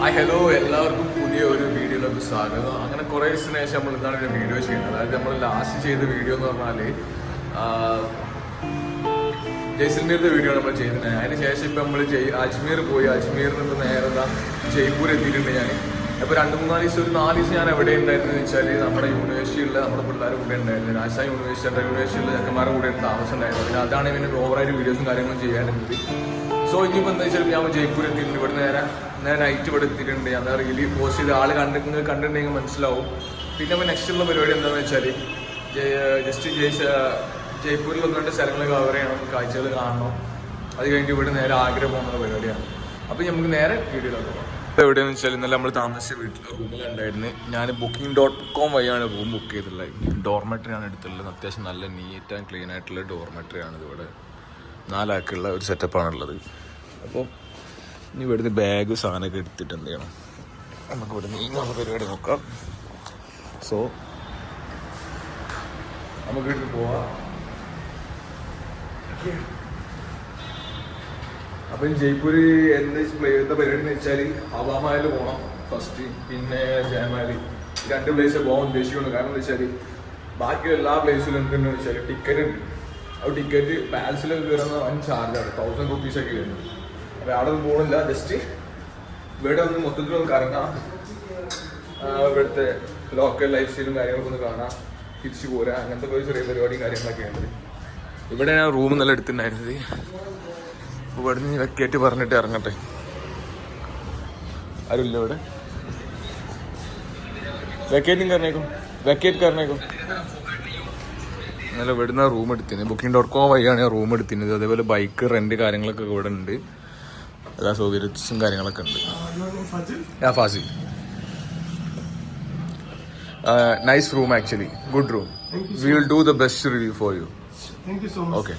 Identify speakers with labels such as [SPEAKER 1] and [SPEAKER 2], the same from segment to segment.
[SPEAKER 1] Hi hello എല്ലാവർക്കും പുതിയ ഒരു വീഡിയോയിലേക്ക് സ്വാഗതം. അങ്ങനെ കുറേ ദിവസത്തിന് ശേഷം നമ്മൾ എന്താണ് ഒരു വീഡിയോ ചെയ്യുന്നത്. അതായത് നമ്മൾ ലാസ്റ്റ് ചെയ്ത വീഡിയോ എന്ന് പറഞ്ഞാൽ ജയ്സൽമീറിന്റെ വീഡിയോ നമ്മൾ ചെയ്തിരുന്നത് അതിന് ശേഷം ഇപ്പം നമ്മൾ ജയ് അജ്മീർ പോയി. അജ്മീറിൽ നിന്ന് നേരെ ജയ്പൂർ എത്തിയിട്ടുണ്ട് ഞാൻ അപ്പോൾ രണ്ട് മൂന്നാൽ ദിവസം ഒരു നാല് ദിവസം ഞാൻ എവിടെ ഉണ്ടായിരുന്നു വെച്ചാൽ നമ്മുടെ യൂണിവേഴ്സിറ്റിയിൽ നമ്മുടെ പിള്ളേർ കൂടെ ഉണ്ടായിരുന്നു. രാജസ്ഥാൻ യൂണിവേഴ്സിറ്റി സെൻട്രൽ യൂണിവേഴ്സിറ്റിയിലെ ചെക്കന്മാരുടെ കൂടെ താമസം ഉണ്ടായിരുന്നു. പിന്നെ അതാണ് പിന്നെ ഓവറായിട്ട് വീഡിയോസും കാര്യങ്ങളും ചെയ്യാനുള്ളത്. സോ ഇനിയിപ്പോൾ എന്താ വെച്ചാൽ ഞാൻ ജയ്പൂർ എത്തിയിട്ടുണ്ട്. ഇവിടെ നേരെ ഞാൻ നൈറ്റ് ഇവിടെ എത്തിയിട്ടുണ്ട്. റീലി പോസ്റ്റ് ചെയ്ത് ആൾ കണ്ടിട്ട് കണ്ടിട്ടുണ്ടെങ്കിൽ മനസ്സിലാവും. പിന്നെ ഇപ്പോൾ നെക്സ്റ്റ് ഉള്ള പരിപാടി എന്താണെന്ന് വെച്ചാൽ ജസ്റ്റ് ജയ്സ് ജയ്പൂരിൽ ഒന്ന് രണ്ട് സ്ഥലങ്ങൾ കവർ ചെയ്യണം കാഴ്ചകൾ കാണണം. അത് കഴിഞ്ഞ് ഇവിടെ നേരെ ആഗ്ര പോകുന്ന പരിപാടിയാണ്. അപ്പോൾ നമുക്ക് നേരെ വീഡിയോയിലൊക്കെ പോകാം. എവിടെയാണെന്ന് വെച്ചാൽ ഇന്നലെ നമ്മൾ താമസിച്ച വീട്ടിൽ റൂമിലുണ്ടായിരുന്നു ഞാൻ ബുക്കിംഗ് ഡോട്ട് കോം വഴിയാണ് റൂം ബുക്ക് ചെയ്തിട്ടുള്ളത്. ഡോർമെറ്ററിയാണ് എടുത്തിട്ടുള്ളത്. അത്യാവശ്യം നല്ല നീറ്റ് ആൻഡ് ക്ലീൻ ആയിട്ടുള്ള ഡോർമെറ്ററിയാണ് ഇത് ഇവിടെ നാലാക്കുള്ള ഒരു സെറ്റപ്പാണുള്ളത് അപ്പോൾ ഇനി ഇവിടുന്ന് ബാഗ് സാധനമൊക്കെ എടുത്തിട്ട് എന്ത് ചെയ്യണം? നമുക്ക് ഇവിടെ നീങ്ങാനുള്ള പരിപാടി നോക്കാം. സോ നമുക്ക് ഇവിടുന്ന് പോവാം. അപ്പം ജയ്പൂർ എന്ന് എന്താ പരിപാടി എന്ന് വെച്ചാൽ ഹവാമഹൽ പോകണം ഫസ്റ്റ് പിന്നെ ജയമാലി. രണ്ട് പ്ലേസ് പോകാൻ ഉദ്ദേശിക്കുന്നു കാരണം എന്താ വെച്ചാൽ ബാക്കി എല്ലാ പ്ലേസിലും എന്തെന്ന് വെച്ചാൽ ടിക്കറ്റ് ഉണ്ട്. ആ ടിക്കറ്റ് പാലസിലൊക്കെ കയറുന്ന വൻ ചാർജാണ് തൗസൻഡ് റുപ്പീസൊക്കെ വരുന്നത്. അപ്പോൾ അവിടെ ഒന്നും പോകണില്ല ജസ്റ്റ് ഇവിടെ ഒന്ന് മൊത്തത്തിൽ ഒന്ന് കറങ്ങാം. ഇവിടുത്തെ ലോക്കൽ ലൈഫ് സ്റ്റൈലും കാര്യങ്ങളൊക്കെ ഒന്ന് കാണാം. തിരിച്ചു പോരാ അങ്ങനത്തെ ഒരു ചെറിയ പരിപാടിയും കാര്യങ്ങളൊക്കെ ഉണ്ട്. ഇവിടെ ഞാൻ റൂം നല്ല എടുത്തിട്ടുണ്ടായിരുന്നത്. ഇവിടെ നിന്ന് വെക്കേറ്റ് പറഞ്ഞിട്ട് ഇറങ്ങട്ടെ. ആരുമില്ല ഇവിടെ. വെക്കേറ്റും കാരണേക്കും വെക്കേറ്റ് കാരണേക്കും ഇന്നലെ ഇവിടുന്ന് റൂം എടുത്തിരുന്നത്. ബുക്കിംഗ് ഡോട്ട് കോം വഴിയാണ് ഞാൻ റൂം എടുത്തിരുന്നത്. അതേപോലെ ബൈക്ക് റെന്റ് കാര്യങ്ങളൊക്കെ ഇവിടെ ഉണ്ട്. എല്ലാ സൗകര്യസും കാര്യങ്ങളൊക്കെ ഉണ്ട്. ആ ഫാസി nice room actually good room we will do the best review
[SPEAKER 2] for you.
[SPEAKER 1] Okay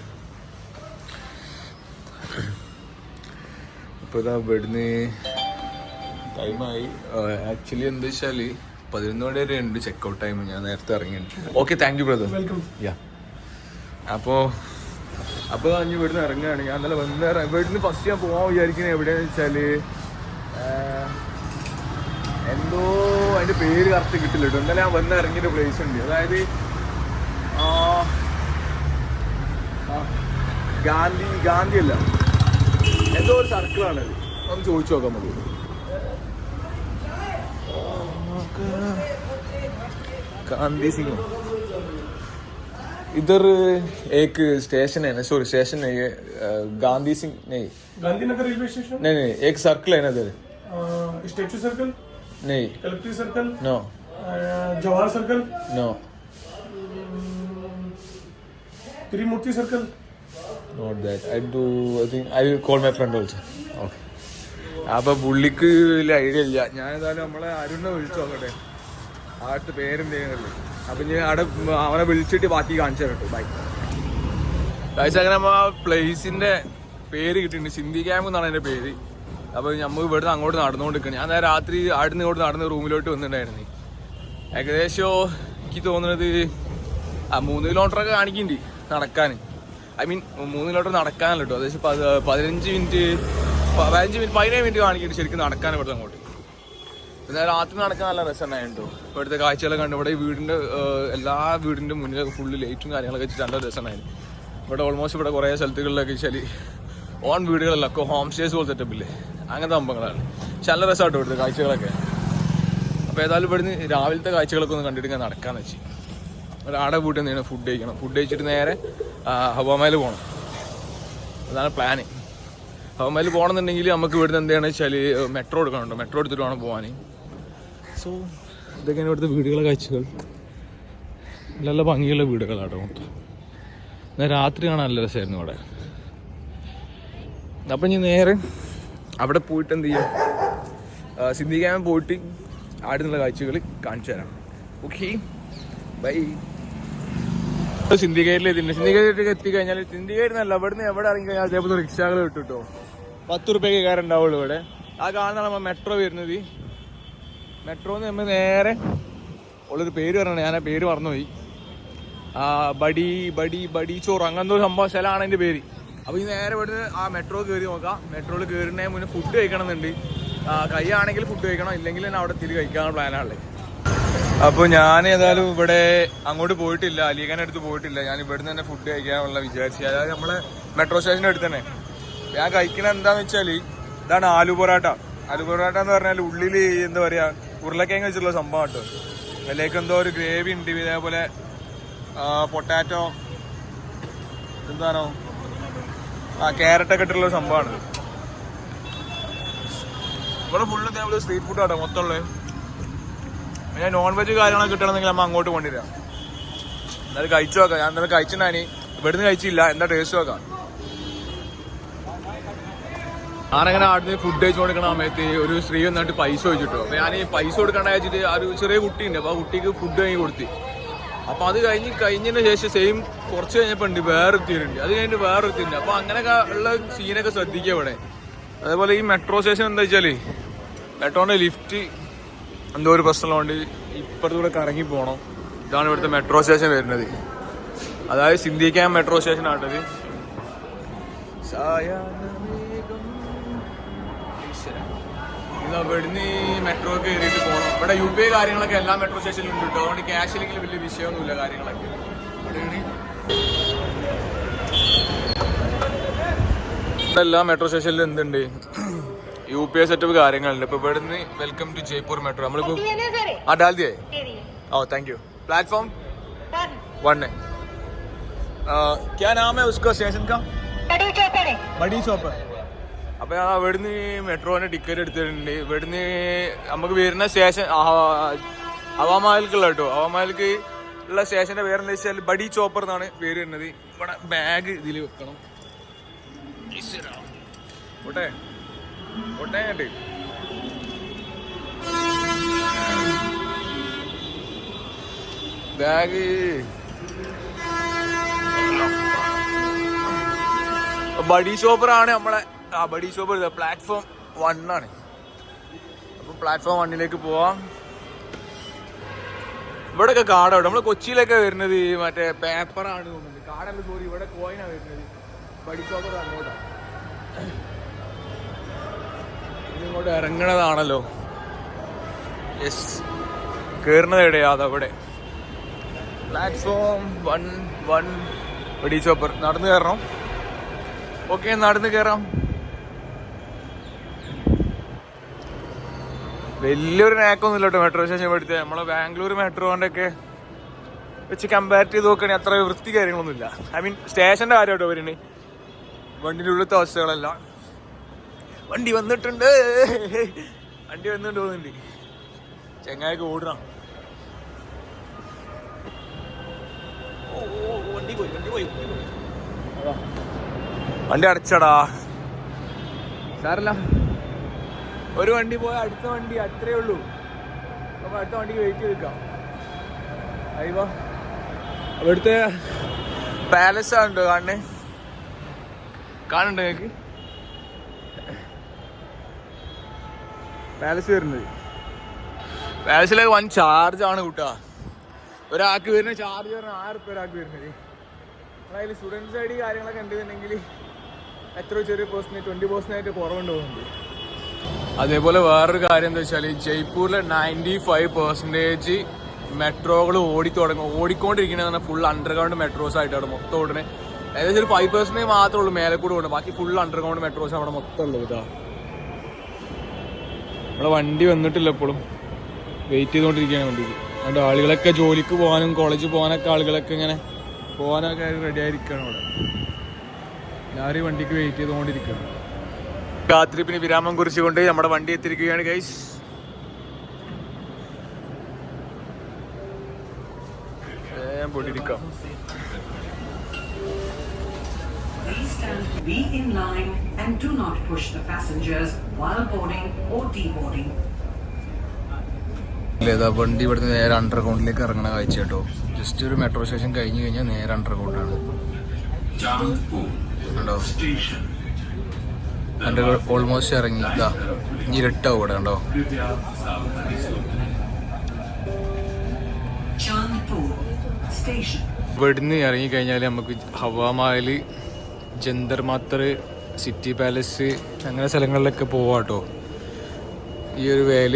[SPEAKER 1] ഇപ്പോൾ ഇതാ ഇവിടുന്ന് ടൈമായി ആക്ച്വലി എന്താ വെച്ചാൽ പതിനൊന്ന് മണി വരെ ഉണ്ട് ചെക്കൗട്ട് ടൈം ഞാൻ നേരത്തെ ഇറങ്ങിയിട്ടുണ്ട്. Okay thank you brother
[SPEAKER 2] welcome
[SPEAKER 1] yeah അപ്പോൾ അപ്പൊ ഞാൻ ഇവിടുന്ന് ഇറങ്ങുകയാണ്. ഞാൻ ഇന്നലെ വന്നേരം ഇവിടുന്ന് ഫസ്റ്റ് ഞാൻ പോകാൻ വിചാരിക്കുന്നത് എവിടെയാന്ന് വെച്ചാൽ എന്തോ അതിന്റെ പേര് കറക്റ്റ് കിട്ടില്ല കേട്ടോ. ഞാൻ വന്ന് ഇറങ്ങിയൊരു പ്ലേസ് ഉണ്ട്. അതായത് ഗാന്ധി ഗാന്ധി അല്ല. എന്തോ ഒരു സർക്കിളാണ് ഒന്ന് ചോദിച്ചു നോക്കാൻ നമുക്ക്. ഗാന്ധി സിംഗ്. इधर एक स्टेशन है ना सॉरी स्टेशन नहीं है अ, गांधी सिंह नहीं
[SPEAKER 2] गांधीनगर रेलवे स्टेशन
[SPEAKER 1] नहीं नहीं एक सर्कल है ना इधर
[SPEAKER 2] स्टेचू सर्कल
[SPEAKER 1] नहीं
[SPEAKER 2] collectorate circle
[SPEAKER 1] no
[SPEAKER 2] Jawahar circle
[SPEAKER 1] no
[SPEAKER 2] Trimurti circle
[SPEAKER 1] not that I do I think I will call my friend also okay അപ്പൊ പുള്ളിക്ക് വലിയ ഐഡിയ ഇല്ല ഞാൻ ഏതായാലും നമ്മളെ അരുണിനെ വിളിച്ചു നോക്കട്ടെ ആടുത്തെ പേരെന്തെങ്കിലും അപ്പൊ ഞാൻ അവിടെ അവനെ വിളിച്ചിട്ട് ബാക്കി കാണിച്ചു തരട്ടു ബൈ ഗൈസ് അങ്ങനെ നമ്മൾ ആ പേര് കിട്ടിയിട്ടുണ്ട്. സിന്ധി ക്യാമ്പ് എന്നാണ് അതിന്റെ പേര്. അപ്പൊ നമ്മൾ ഇവിടുന്ന് അങ്ങോട്ട് നടന്നുകൊണ്ടിരിക്കണം ഞാൻ നേരെ രാത്രി ആടുന്ന് ഇങ്ങോട്ട് നടന്ന് റൂമിലോട്ട് വന്നിട്ടുണ്ടായിരുന്നു. ഏകദേശം എനിക്ക് തോന്നുന്നത് ആ മൂന്ന് കിലോമീറ്ററൊക്കെ കാണിക്കുന്നുണ്ട് നടക്കാൻ. ഐ മീൻ മൂന്ന് കിലോമീറ്റർ നടക്കാനല്ലോ കേട്ടോ ഏകദേശം പത്- പതിനഞ്ച് മിനിറ്റ് പതിനഞ്ച് മിനിറ്റ് പതിനേഴ് മിനിറ്റ് കാണിക്കുന്നുണ്ട് ശരിക്കും നടക്കാൻ ഇവിടുന്ന് അങ്ങോട്ട്. പിന്നെ രാത്രി നടക്കാൻ നല്ല രസമുണ്ടായിട്ടോ ഇവിടുത്തെ കാഴ്ചകളൊക്കെ കണ്ടു. ഇവിടെ വീടിന്റെ എല്ലാ വീടിന്റെ മുന്നിൽ ഫുള്ള് ലൈറ്റും കാര്യങ്ങളൊക്കെ വെച്ചിട്ട് നല്ല രസമുണ്ടായിരുന്നു. ഇവിടെ ഓൾമോസ്റ്റ് ഇവിടെ കുറേ സ്ഥലത്തുകളിലൊക്കെ വെച്ചാൽ ഓൺ വീടുകളല്ല ഒക്കെ ഹോം സ്റ്റേസ് പോലെ സെറ്റപ്പില്ലേ അങ്ങനത്തെ സംഭവങ്ങളാണ്. നല്ല രസമായിട്ടോ ഇവിടുത്തെ കാഴ്ചകളൊക്കെ. അപ്പോൾ ഏതായാലും ഇവിടുന്ന് രാവിലത്തെ കാഴ്ചകളൊക്കെ ഒന്ന് കണ്ടിട്ട് ഞാൻ നടക്കാന്ന് വെച്ച്. ഒരാടെ വീട്ടിൽ നിന്ന് ഫുഡ് കഴിക്കണം. ഫുഡ് കഴിച്ചിട്ട് നേരെ ഹവാമയിൽ പോകണം അതാണ് പ്ലാന് ഹവാമയിൽ പോകണമെന്നുണ്ടെങ്കിൽ നമുക്ക് ഇവിടുന്ന് എന്താണെന്ന് വെച്ചാൽ മെട്രോ എടുക്കണം മെട്രോ എടുത്തിട്ട് വേണം പോകാൻ സോ ഇതൊക്കെയാണ് ഇവിടുത്തെ വീടുകളെ കാഴ്ചകൾ. നല്ല ഭംഗിയുള്ള വീടുകളാട്ടോ മൊത്തം. എന്നാൽ രാത്രി കാണാൻ നല്ല രസമായിരുന്നു ഇവിടെ. അപ്പം ഇനി നേരെ അവിടെ പോയിട്ട് എന്ത് ചെയ്യാം? സിന്ധി ക്യാമ്പ് പോയിട്ട് അവിടെ കാഴ്ചകൾ കാണിച്ചു തരാം. ഓക്കെ ബൈ സിന്ധികേറ്റിൽ സിന്ധികേരിലേക്ക് സിന്ധികേറ്റിലേക്ക് എത്തിക്കഴിഞ്ഞാൽ സിന്ധികേരിന്നല്ല നല്ല നിന്ന് എവിടെ ഇറങ്ങി കഴിഞ്ഞാൽ അതേപോലെ റിക്ഷകൾ കേട്ടോ പത്ത് റുപ്യക്ക് കയറുണ്ടാവുള്ളൂ ഇവിടെ. ആ കാണുന്ന നമ്മൾ മെട്രോ വരുന്നത് മെട്രോന്ന് നമ്മൾ നേരെ ഉള്ളൊരു പേര് പറഞ്ഞാണ് ഞാൻ ആ പേര് ആ ബഡി ബഡി ബഡി ചോറ് അങ്ങനത്തെ ഒരു സംഭവം സ്ഥലമാണ് അതിന്റെ പേര്. അപ്പോൾ ഈ നേരെ ഇവിടുന്ന് ആ മെട്രോ കയറി നോക്കാം. മെട്രോയിൽ കയറുന്നതിന് മുന്നേ ഫുഡ് കഴിക്കണം എന്നുണ്ട് കൈയാണെങ്കിൽ ഫുഡ് കഴിക്കണം ഇല്ലെങ്കിൽ തന്നെ അവിടെ തിരി കഴിക്കാനുള്ള പ്ലാനാണുള്ളത് അപ്പോൾ ഞാൻ ഏതായാലും ഇവിടെ അങ്ങോട്ട് പോയിട്ടില്ല അലീഖാന്റെ അടുത്ത് പോയിട്ടില്ല. ഞാൻ ഇവിടുന്ന് തന്നെ ഫുഡ് കഴിക്കാനുള്ള വിചാരിച്ചു. അതായത് നമ്മളെ മെട്രോ സ്റ്റേഷന്റെ അടുത്ത് തന്നെ. ഞാൻ കഴിക്കണ എന്താന്ന് വെച്ചാൽ ഇതാണ് ആലു പൊറാട്ട. ആലു പൊറാട്ട എന്ന് പറഞ്ഞാൽ ഉള്ളിൽ എന്താ പറയാ ഉരുളക്കിഴങ്ങ് വെച്ചിട്ടുള്ള സംഭവം കേട്ടോ. അതിലേക്ക് എന്തോ ഒരു ഗ്രേവി ഉണ്ട് ഇതേപോലെ പൊട്ടാറ്റോ എന്താണോ ആ ക്യാരറ്റൊക്കെ ഇട്ടുള്ള സംഭവമാണ്. ഇവിടെ ഫുള്ള് ഇതേപോലെ സ്ട്രീറ്റ് ഫുഡ് ആട്ടോ മൊത്തമുള്ളത് പിന്നെ നോൺ വെജ് കാര്യങ്ങളൊക്കെ കിട്ടണമെങ്കിൽ നമ്മൾ അങ്ങോട്ട് കൊണ്ടുവരാം. എന്നാലും കഴിച്ചു നോക്കാം. ഞാൻ എന്തായാലും കഴിച്ചിട്ടുണ്ടായി ഇവിടുന്ന് കഴിച്ചില്ല. എന്താ ടേസ്റ്റ് നോക്കാം. ഞാനങ്ങനെ ആടുന്ന് ഫുഡ് കഴിച്ചു കൊടുക്കണ സമയത്ത് ഒരു സ്ത്രീ വന്നിട്ട് പൈസ ചോദിച്ചിട്ടു. അപ്പൊ ഞാൻ ഈ പൈസ കൊടുക്കണ്ട വെച്ചിട്ട് ആ ഒരു ചെറിയ കുട്ടിയുണ്ട്. അപ്പൊ ആ കുട്ടിക്ക് ഫുഡ് വാങ്ങി കൊടുത്തി. അപ്പൊ അത് കഴിഞ്ഞ് കഴിഞ്ഞതിന് ശേഷം സെയിം കുറച്ച് കഴിഞ്ഞപ്പോ ഉണ്ട് വേറെ തീരുണ്ട് അത് കഴിഞ്ഞിട്ട് വേറെ തീരുണ്ട് അപ്പൊ അങ്ങനെയൊക്കെ ഉള്ള സീനൊക്കെ ശ്രദ്ധിക്കുക ഇവിടെ. അതേപോലെ ഈ മെട്രോ സ്റ്റേഷൻ എന്താ വെച്ചാൽ മെട്രോന്റെ ലിഫ്റ്റ് എന്തോ ഒരു പ്രശ്നമുള്ളതുകൊണ്ട് ഇപ്പുറത്തൂടെ കറങ്ങി പോകണം ഇതാണ് ഇവിടുത്തെ മെട്രോ സ്റ്റേഷൻ വരുന്നത്. അതായത് സിന്ധിക്കാൻ മെട്രോ സ്റ്റേഷൻ ആട്ടത് ഇവിടുന്ന് മെട്രോ കയറിയിട്ട് പോകണം ഇവിടെ യു പി ഐ കാര്യങ്ങളൊക്കെ എല്ലാ മെട്രോ സ്റ്റേഷനിലും ഉണ്ട് കേട്ടോ അതുകൊണ്ട് ക്യാഷ് ഇല്ലെങ്കിൽ വലിയ വിഷയമൊന്നുമില്ല കാര്യങ്ങളൊക്കെ ഇവിടെയാണ് ഇവിടെ എല്ലാ മെട്രോ സ്റ്റേഷനിലും എന്തുണ്ട് യു പി ഐ സെറ്റപ്പ് കാര്യങ്ങളുണ്ട് ഇപ്പൊ ഇവിടുന്ന് വെൽക്കം ടു ജയ്പൂർ മെട്രോ നമ്മളിപ്പോ ആ ഡാൽ ദിയേ ഓ താങ്ക് यू प्लेटफॉर्म वन है आ, क्या नाम है उसका स्टेशन का ബഡി ഷോപ്പ് അപ്പൊ ഞാൻ അവിടുന്ന് മെട്രോന്റെ ടിക്കറ്റ് എടുത്തിട്ടുണ്ട്. ഇവിടുന്ന് നമുക്ക് വരുന്ന സ്റ്റേഷൻ ഹവാമാലിക്കുള്ള കേട്ടോ. ഹവാമാലിക്ക് ഉള്ള സ്റ്റേഷന്റെ പേരെന്താ വെച്ചാൽ ബഡി ചോപ്പർ എന്നാണ് പേര് വരുന്നത്. ഇവിടെ ബാഗ് ഇതിൽ വെക്കണം. ഓട്ടെ. ഓട്ടെ അങ്ങോട്ട്. ബാഗ് ബഡി ഷോപ്പറാണ് നമ്മളെ ആ ഷോപ്പ് പ്ലാറ്റ്ഫോം വൺ ആണ്. അപ്പൊ പ്ലാറ്റ്ഫോം വണ്ണിലേക്ക് പോവാം. ഇവിടെയൊക്കെ കാടാണ് നമ്മൾ കൊച്ചിയിലൊക്കെ വരുന്നത് മറ്റേ പേപ്പറാണ് തോന്നുന്നത് കാടല്ല സോറി ഇവിടെ കോയിനാണ് വരുന്നത്. ഷോപ്പർ അങ്ങോട്ടാണ് ഇതിങ്ങോട്ട് ഇറങ്ങണതാണല്ലോ. യെസ് കയറുന്നത് എവിടെയാ? അതവിടെ platform one one Badi Chaupar നടന്നു കയറണം. ഓക്കെ നടന്ന് കയറാം. വലിയൊരു നാക്കൊന്നും ഇല്ല മെട്രോ സ്റ്റേഷൻ പഠിത്തേ നമ്മളെ ബാംഗ്ലൂർ മെട്രോന്റെ ഒക്കെ വെച്ച് കമ്പയർ ചെയ്ത് നോക്കുകയാണെങ്കിൽ അത്ര വൃത്തി കാര്യങ്ങളൊന്നുമില്ല. ഐ മീൻ സ്റ്റേഷന്റെ കാര്യം കേട്ടോ വരുന്നത് വണ്ടിന്റെ ഉള്ളിലത്തെ അവസ്ഥകളല്ല. വണ്ടി വന്നിട്ടുണ്ട്. വണ്ടി വന്നിട്ട് പോകുന്നുണ്ട് ചെങ്ങായൊക്കെ ഓടണം. വണ്ടി പോയി വണ്ടി അടച്ചടാ. സാരല്ല ഒരു വണ്ടി പോയാൽ അടുത്ത വണ്ടി അത്രേ ഉള്ളൂ. അപ്പോൾ അടുത്ത വണ്ടിക്ക് വെയിറ്റ് ചെയ്ത് നിൽക്കാം അയ്യോ അവിടുത്തെ പാലസ് ആണുണ്ടോ കാണണേ? കാണുന്നുണ്ടോ നിങ്ങൾക്ക് പാലസ് വരുന്നത്. പാലസിലേക്ക് ചാർജ് ആണ് കൂട്ടാ. ഒരാൾക്ക് വരുന്ന ചാർജ് പറഞ്ഞ ആറ് റുപ്യ ഒരാൾക്ക് വരുന്നത്. അതിൽ സ്റ്റുഡൻസ് ഐ ഡി കാര്യങ്ങളൊക്കെ ഉണ്ടെന്നുണ്ടെങ്കിൽ എത്ര ചെറിയ പേഴ്സന്റേജ് ട്വന്റി ആയിട്ട് കുറവുണ്ട് അതേപോലെ വേറൊരു കാര്യം എന്താ വെച്ചാൽ ജയ്പൂരിലെ നയന്റി ഫൈവ് പെർസെന്റേജ് മെട്രോകൾ ഓടി തുടങ്ങും. ഓടിക്കൊണ്ടിരിക്കുന്നത് ഫുൾ അണ്ടർഗ്രൗണ്ട് മെട്രോസ് ആയിട്ടാണ് മൊത്തം ഓടുന്നത് ഏകദേശം ഒരു ഫൈവ് പെർസെന്റേജ് മാത്രമേ ഉള്ളൂ മേലെ കൂടെ ഉണ്ട് ബാക്കി ഫുൾ അണ്ടർഗ്രൗണ്ട് മെട്രോസ് അവിടെ മൊത്തം ഉള്ളത് ഇതാ നമ്മുടെ വണ്ടി വന്നിട്ടില്ല എപ്പോഴും വെയിറ്റ് ചെയ്തുകൊണ്ടിരിക്കുകയാണ് വണ്ടിക്ക്. അതുകൊണ്ട് ആളുകളൊക്കെ ജോലിക്ക് പോകാനും കോളേജിൽ പോകാനൊക്കെ ആളുകളൊക്കെ ഇങ്ങനെ പോകാനൊക്കെ റെഡി ആയിരിക്കുകയാണ് അവിടെ. എല്ലാവരും വണ്ടിക്ക് വെയിറ്റ് ചെയ്തുകൊണ്ടിരിക്കുകയാണ് കാത്തിരിപ്പിന് വിരാമം കുറിച്ചുകൊണ്ട് നമ്മുടെ വണ്ടി എത്തിയിരിക്കുകയാണ് ഗൈസ് പൊടിയിരിക്കാം
[SPEAKER 3] be in line and do not push the passengers while boarding or deboarding.
[SPEAKER 1] ഇല്ലേതാ വണ്ടി ഇവിടുന്ന് നേരെ അണ്ടർഗ്രൗണ്ടിലേക്ക് ഇറങ്ങണ കാഴ്ച കേട്ടോ. ജസ്റ്റ് ഒരു മെട്രോ സ്റ്റേഷൻ കഴിഞ്ഞു കഴിഞ്ഞാൽ നേരെ അണ്ടർഗ്രൗണ്ടാണ് കണ്ടോ? എന്റെ ഓൾമോസ്റ്റ് ഇറങ്ങി. ഇതാ ഇനി ഇരട്ടാവും ഇവിടെ കണ്ടോ? ഇവിടുന്ന് ഇറങ്ങി കഴിഞ്ഞാൽ നമുക്ക് ഹവാമാൽ ജന്തർ മാത്തർ സിറ്റി പാലസ് അങ്ങനെ സ്ഥലങ്ങളിലൊക്കെ പോവാം കേട്ടോ ഈ ഒരു വേൽ.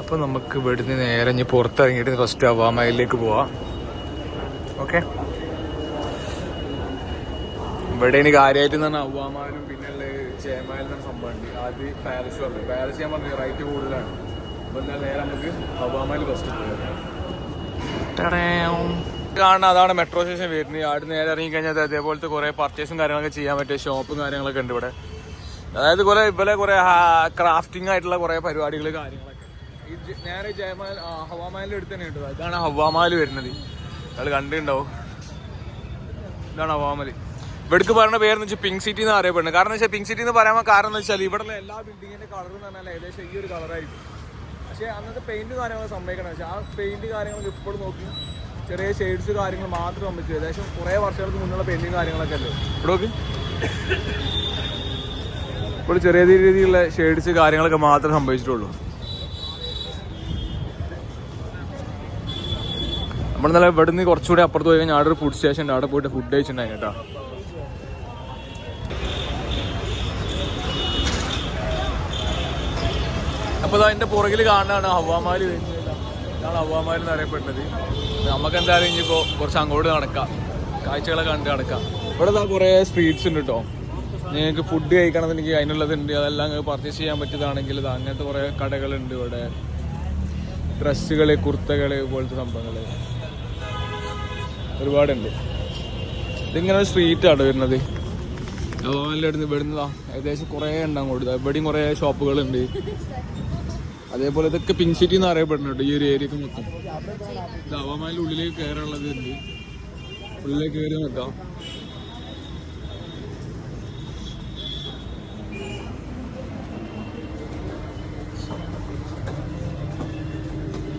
[SPEAKER 1] അപ്പോൾ നമുക്ക് ഇവിടുന്ന് നേരെ ഇനി പുറത്തിറങ്ങിയിട്ട് ഫസ്റ്റ് അവാമയിലേക്ക് പോവാം. ഓക്കെ ഇവിടെ ഇനി കാര്യമായിട്ട് പറഞ്ഞാൽ അവ്വാമാനും പിന്നെ ചേമാലും എന്ന സംഭവമുണ്ട് അത് പാലസ് പറഞ്ഞു. പാലസ് ഞാൻ പറഞ്ഞു റൈറ്റ് കൂടുതലാണ്. അപ്പോൾ എന്നാൽ നേരെ നമുക്ക് അവ്വാമായിൽ പോകാം കാണുന്ന അതാണ് മെട്രോ സ്റ്റേഷൻ വരുന്നത്. അവിടെ നേരെ ഇറങ്ങി കഴിഞ്ഞാൽ അതേപോലത്തെ കുറേ പർച്ചേസും കാര്യങ്ങളൊക്കെ ചെയ്യാൻ പറ്റിയ ഷോപ്പും കാര്യങ്ങളൊക്കെ ഉണ്ട് ഇവിടെ. അതായത് കുറെ ഇവലെ കുറെ ക്രാഫ്റ്റിംഗ് ആയിട്ടുള്ള കുറെ പരിപാടികൾ കാര്യങ്ങളൊക്കെ. നേരെ ജയമാൽ ഹവാമാലിന്റെ അടുത്ത് തന്നെ ഉണ്ട്. ഇതാണ് ഹവാമാൽ വരുന്നത്. അത് കണ്ടിട്ടുണ്ടാവും. ഇതാണ് ഹവാമൽ ഇവിടേക്ക് പറയുന്ന പേരെന്ന് വെച്ചാൽ പിങ്ക് സിറ്റി എന്ന് അറിയപ്പെടുന്നത്. കാരണം വെച്ചാൽ പിങ്ക് സിറ്റി എന്ന് പറയാൻ കാരണം എന്ന് വെച്ചാൽ ഇവിടെ എല്ലാ ബിൽഡിങ്ങിന്റെ കളർ എന്ന് പറഞ്ഞാൽ ഏകദേശം ഈ ഒരു കളറായിരിക്കും പക്ഷേ അന്നത്തെ പെയിന്റ് കാര്യങ്ങൾ സമ്മതിക്കണം. പക്ഷേ ആ പെയിന്റ് കാര്യങ്ങൾ ഇപ്പോഴും നോക്കി ചെറിയ ഷെയ്ഡ്സ് കാര്യങ്ങൾ മാത്രം സംഭവിച്ചു ഏകദേശം കുറേ വർഷങ്ങൾക്ക് മുന്നുള്ള പെയിന്റും കാര്യങ്ങളൊക്കെ അല്ലേ? ഇവിടെ നോക്കി. ഇപ്പോൾ ചെറിയ രീതിയിലുള്ള ഷെയ്ഡ്സ് കാര്യങ്ങളൊക്കെ മാത്രമേ സംഭവിച്ചിട്ടുള്ളൂ നമ്മൾ നല്ല ഇവിടുന്ന് കുറച്ചുകൂടി അപ്പുറത്ത് പോയി കഴിഞ്ഞാൽ അവിടെ ഒരു ഫുഡ് സ്റ്റേഷൻ ഉണ്ട്. അവിടെ പോയിട്ട് ഫുഡ് കഴിച്ചിട്ടുണ്ടായിരുന്നു കേട്ടോ. അപ്പോൾ അതിന്റെ പുറകിൽ കാണുന്നതാണ് വരുന്നത് ഇതാണ് ഹവാമാൽ എന്ന് അറിയപ്പെടുന്നത് നമുക്ക് എന്തായാലും ഇനിയിപ്പോൾ കുറച്ച് അങ്ങോട്ട് നടക്കാം. കാഴ്ചകളൊക്കെ കണ്ട് നടക്കാം. ഇവിടെ ദാ കുറേ സ്ട്രീറ്റ്സ് ഉണ്ട് കേട്ടോ നിങ്ങൾക്ക് ഫുഡ് കഴിക്കണമെന്നുണ്ടെങ്കിൽ അതിനുള്ളതുണ്ട് അതെല്ലാം പർച്ചേസ് ചെയ്യാൻ പറ്റിയതാണെങ്കിൽ ഇത് അങ്ങനത്തെ കുറേ കടകളുണ്ട് ഇവിടെ. ഡ്രസ്സുകൾ കുർത്തകൾ പോലത്തെ സംഭവങ്ങൾ ഒരുപാടുണ്ട്. ഇതിങ്ങനെ ഒരു സ്ട്രീറ്റാണ് വരുന്നത്. അതുപോലെ ഇവിടുന്ന് ഇവിടുന്ന് ഏകദേശം കുറേ ഉണ്ട് അങ്ങോട്ട്. ഇവിടെയും കുറേ ഷോപ്പുകളുണ്ട് അതേപോലെ ഇതൊക്കെ പിങ്ക് സിറ്റി എന്ന് അറിയപ്പെടുന്നുണ്ട് ഈ ഒരു ഏരിയക്ക് മൊത്തം. ഇത് അവമാലിന്റെ ഉള്ളിലേക്ക് കയറാനുള്ളത് ഉണ്ട് ഉള്ളിലേക്ക് കയറി നോക്കാം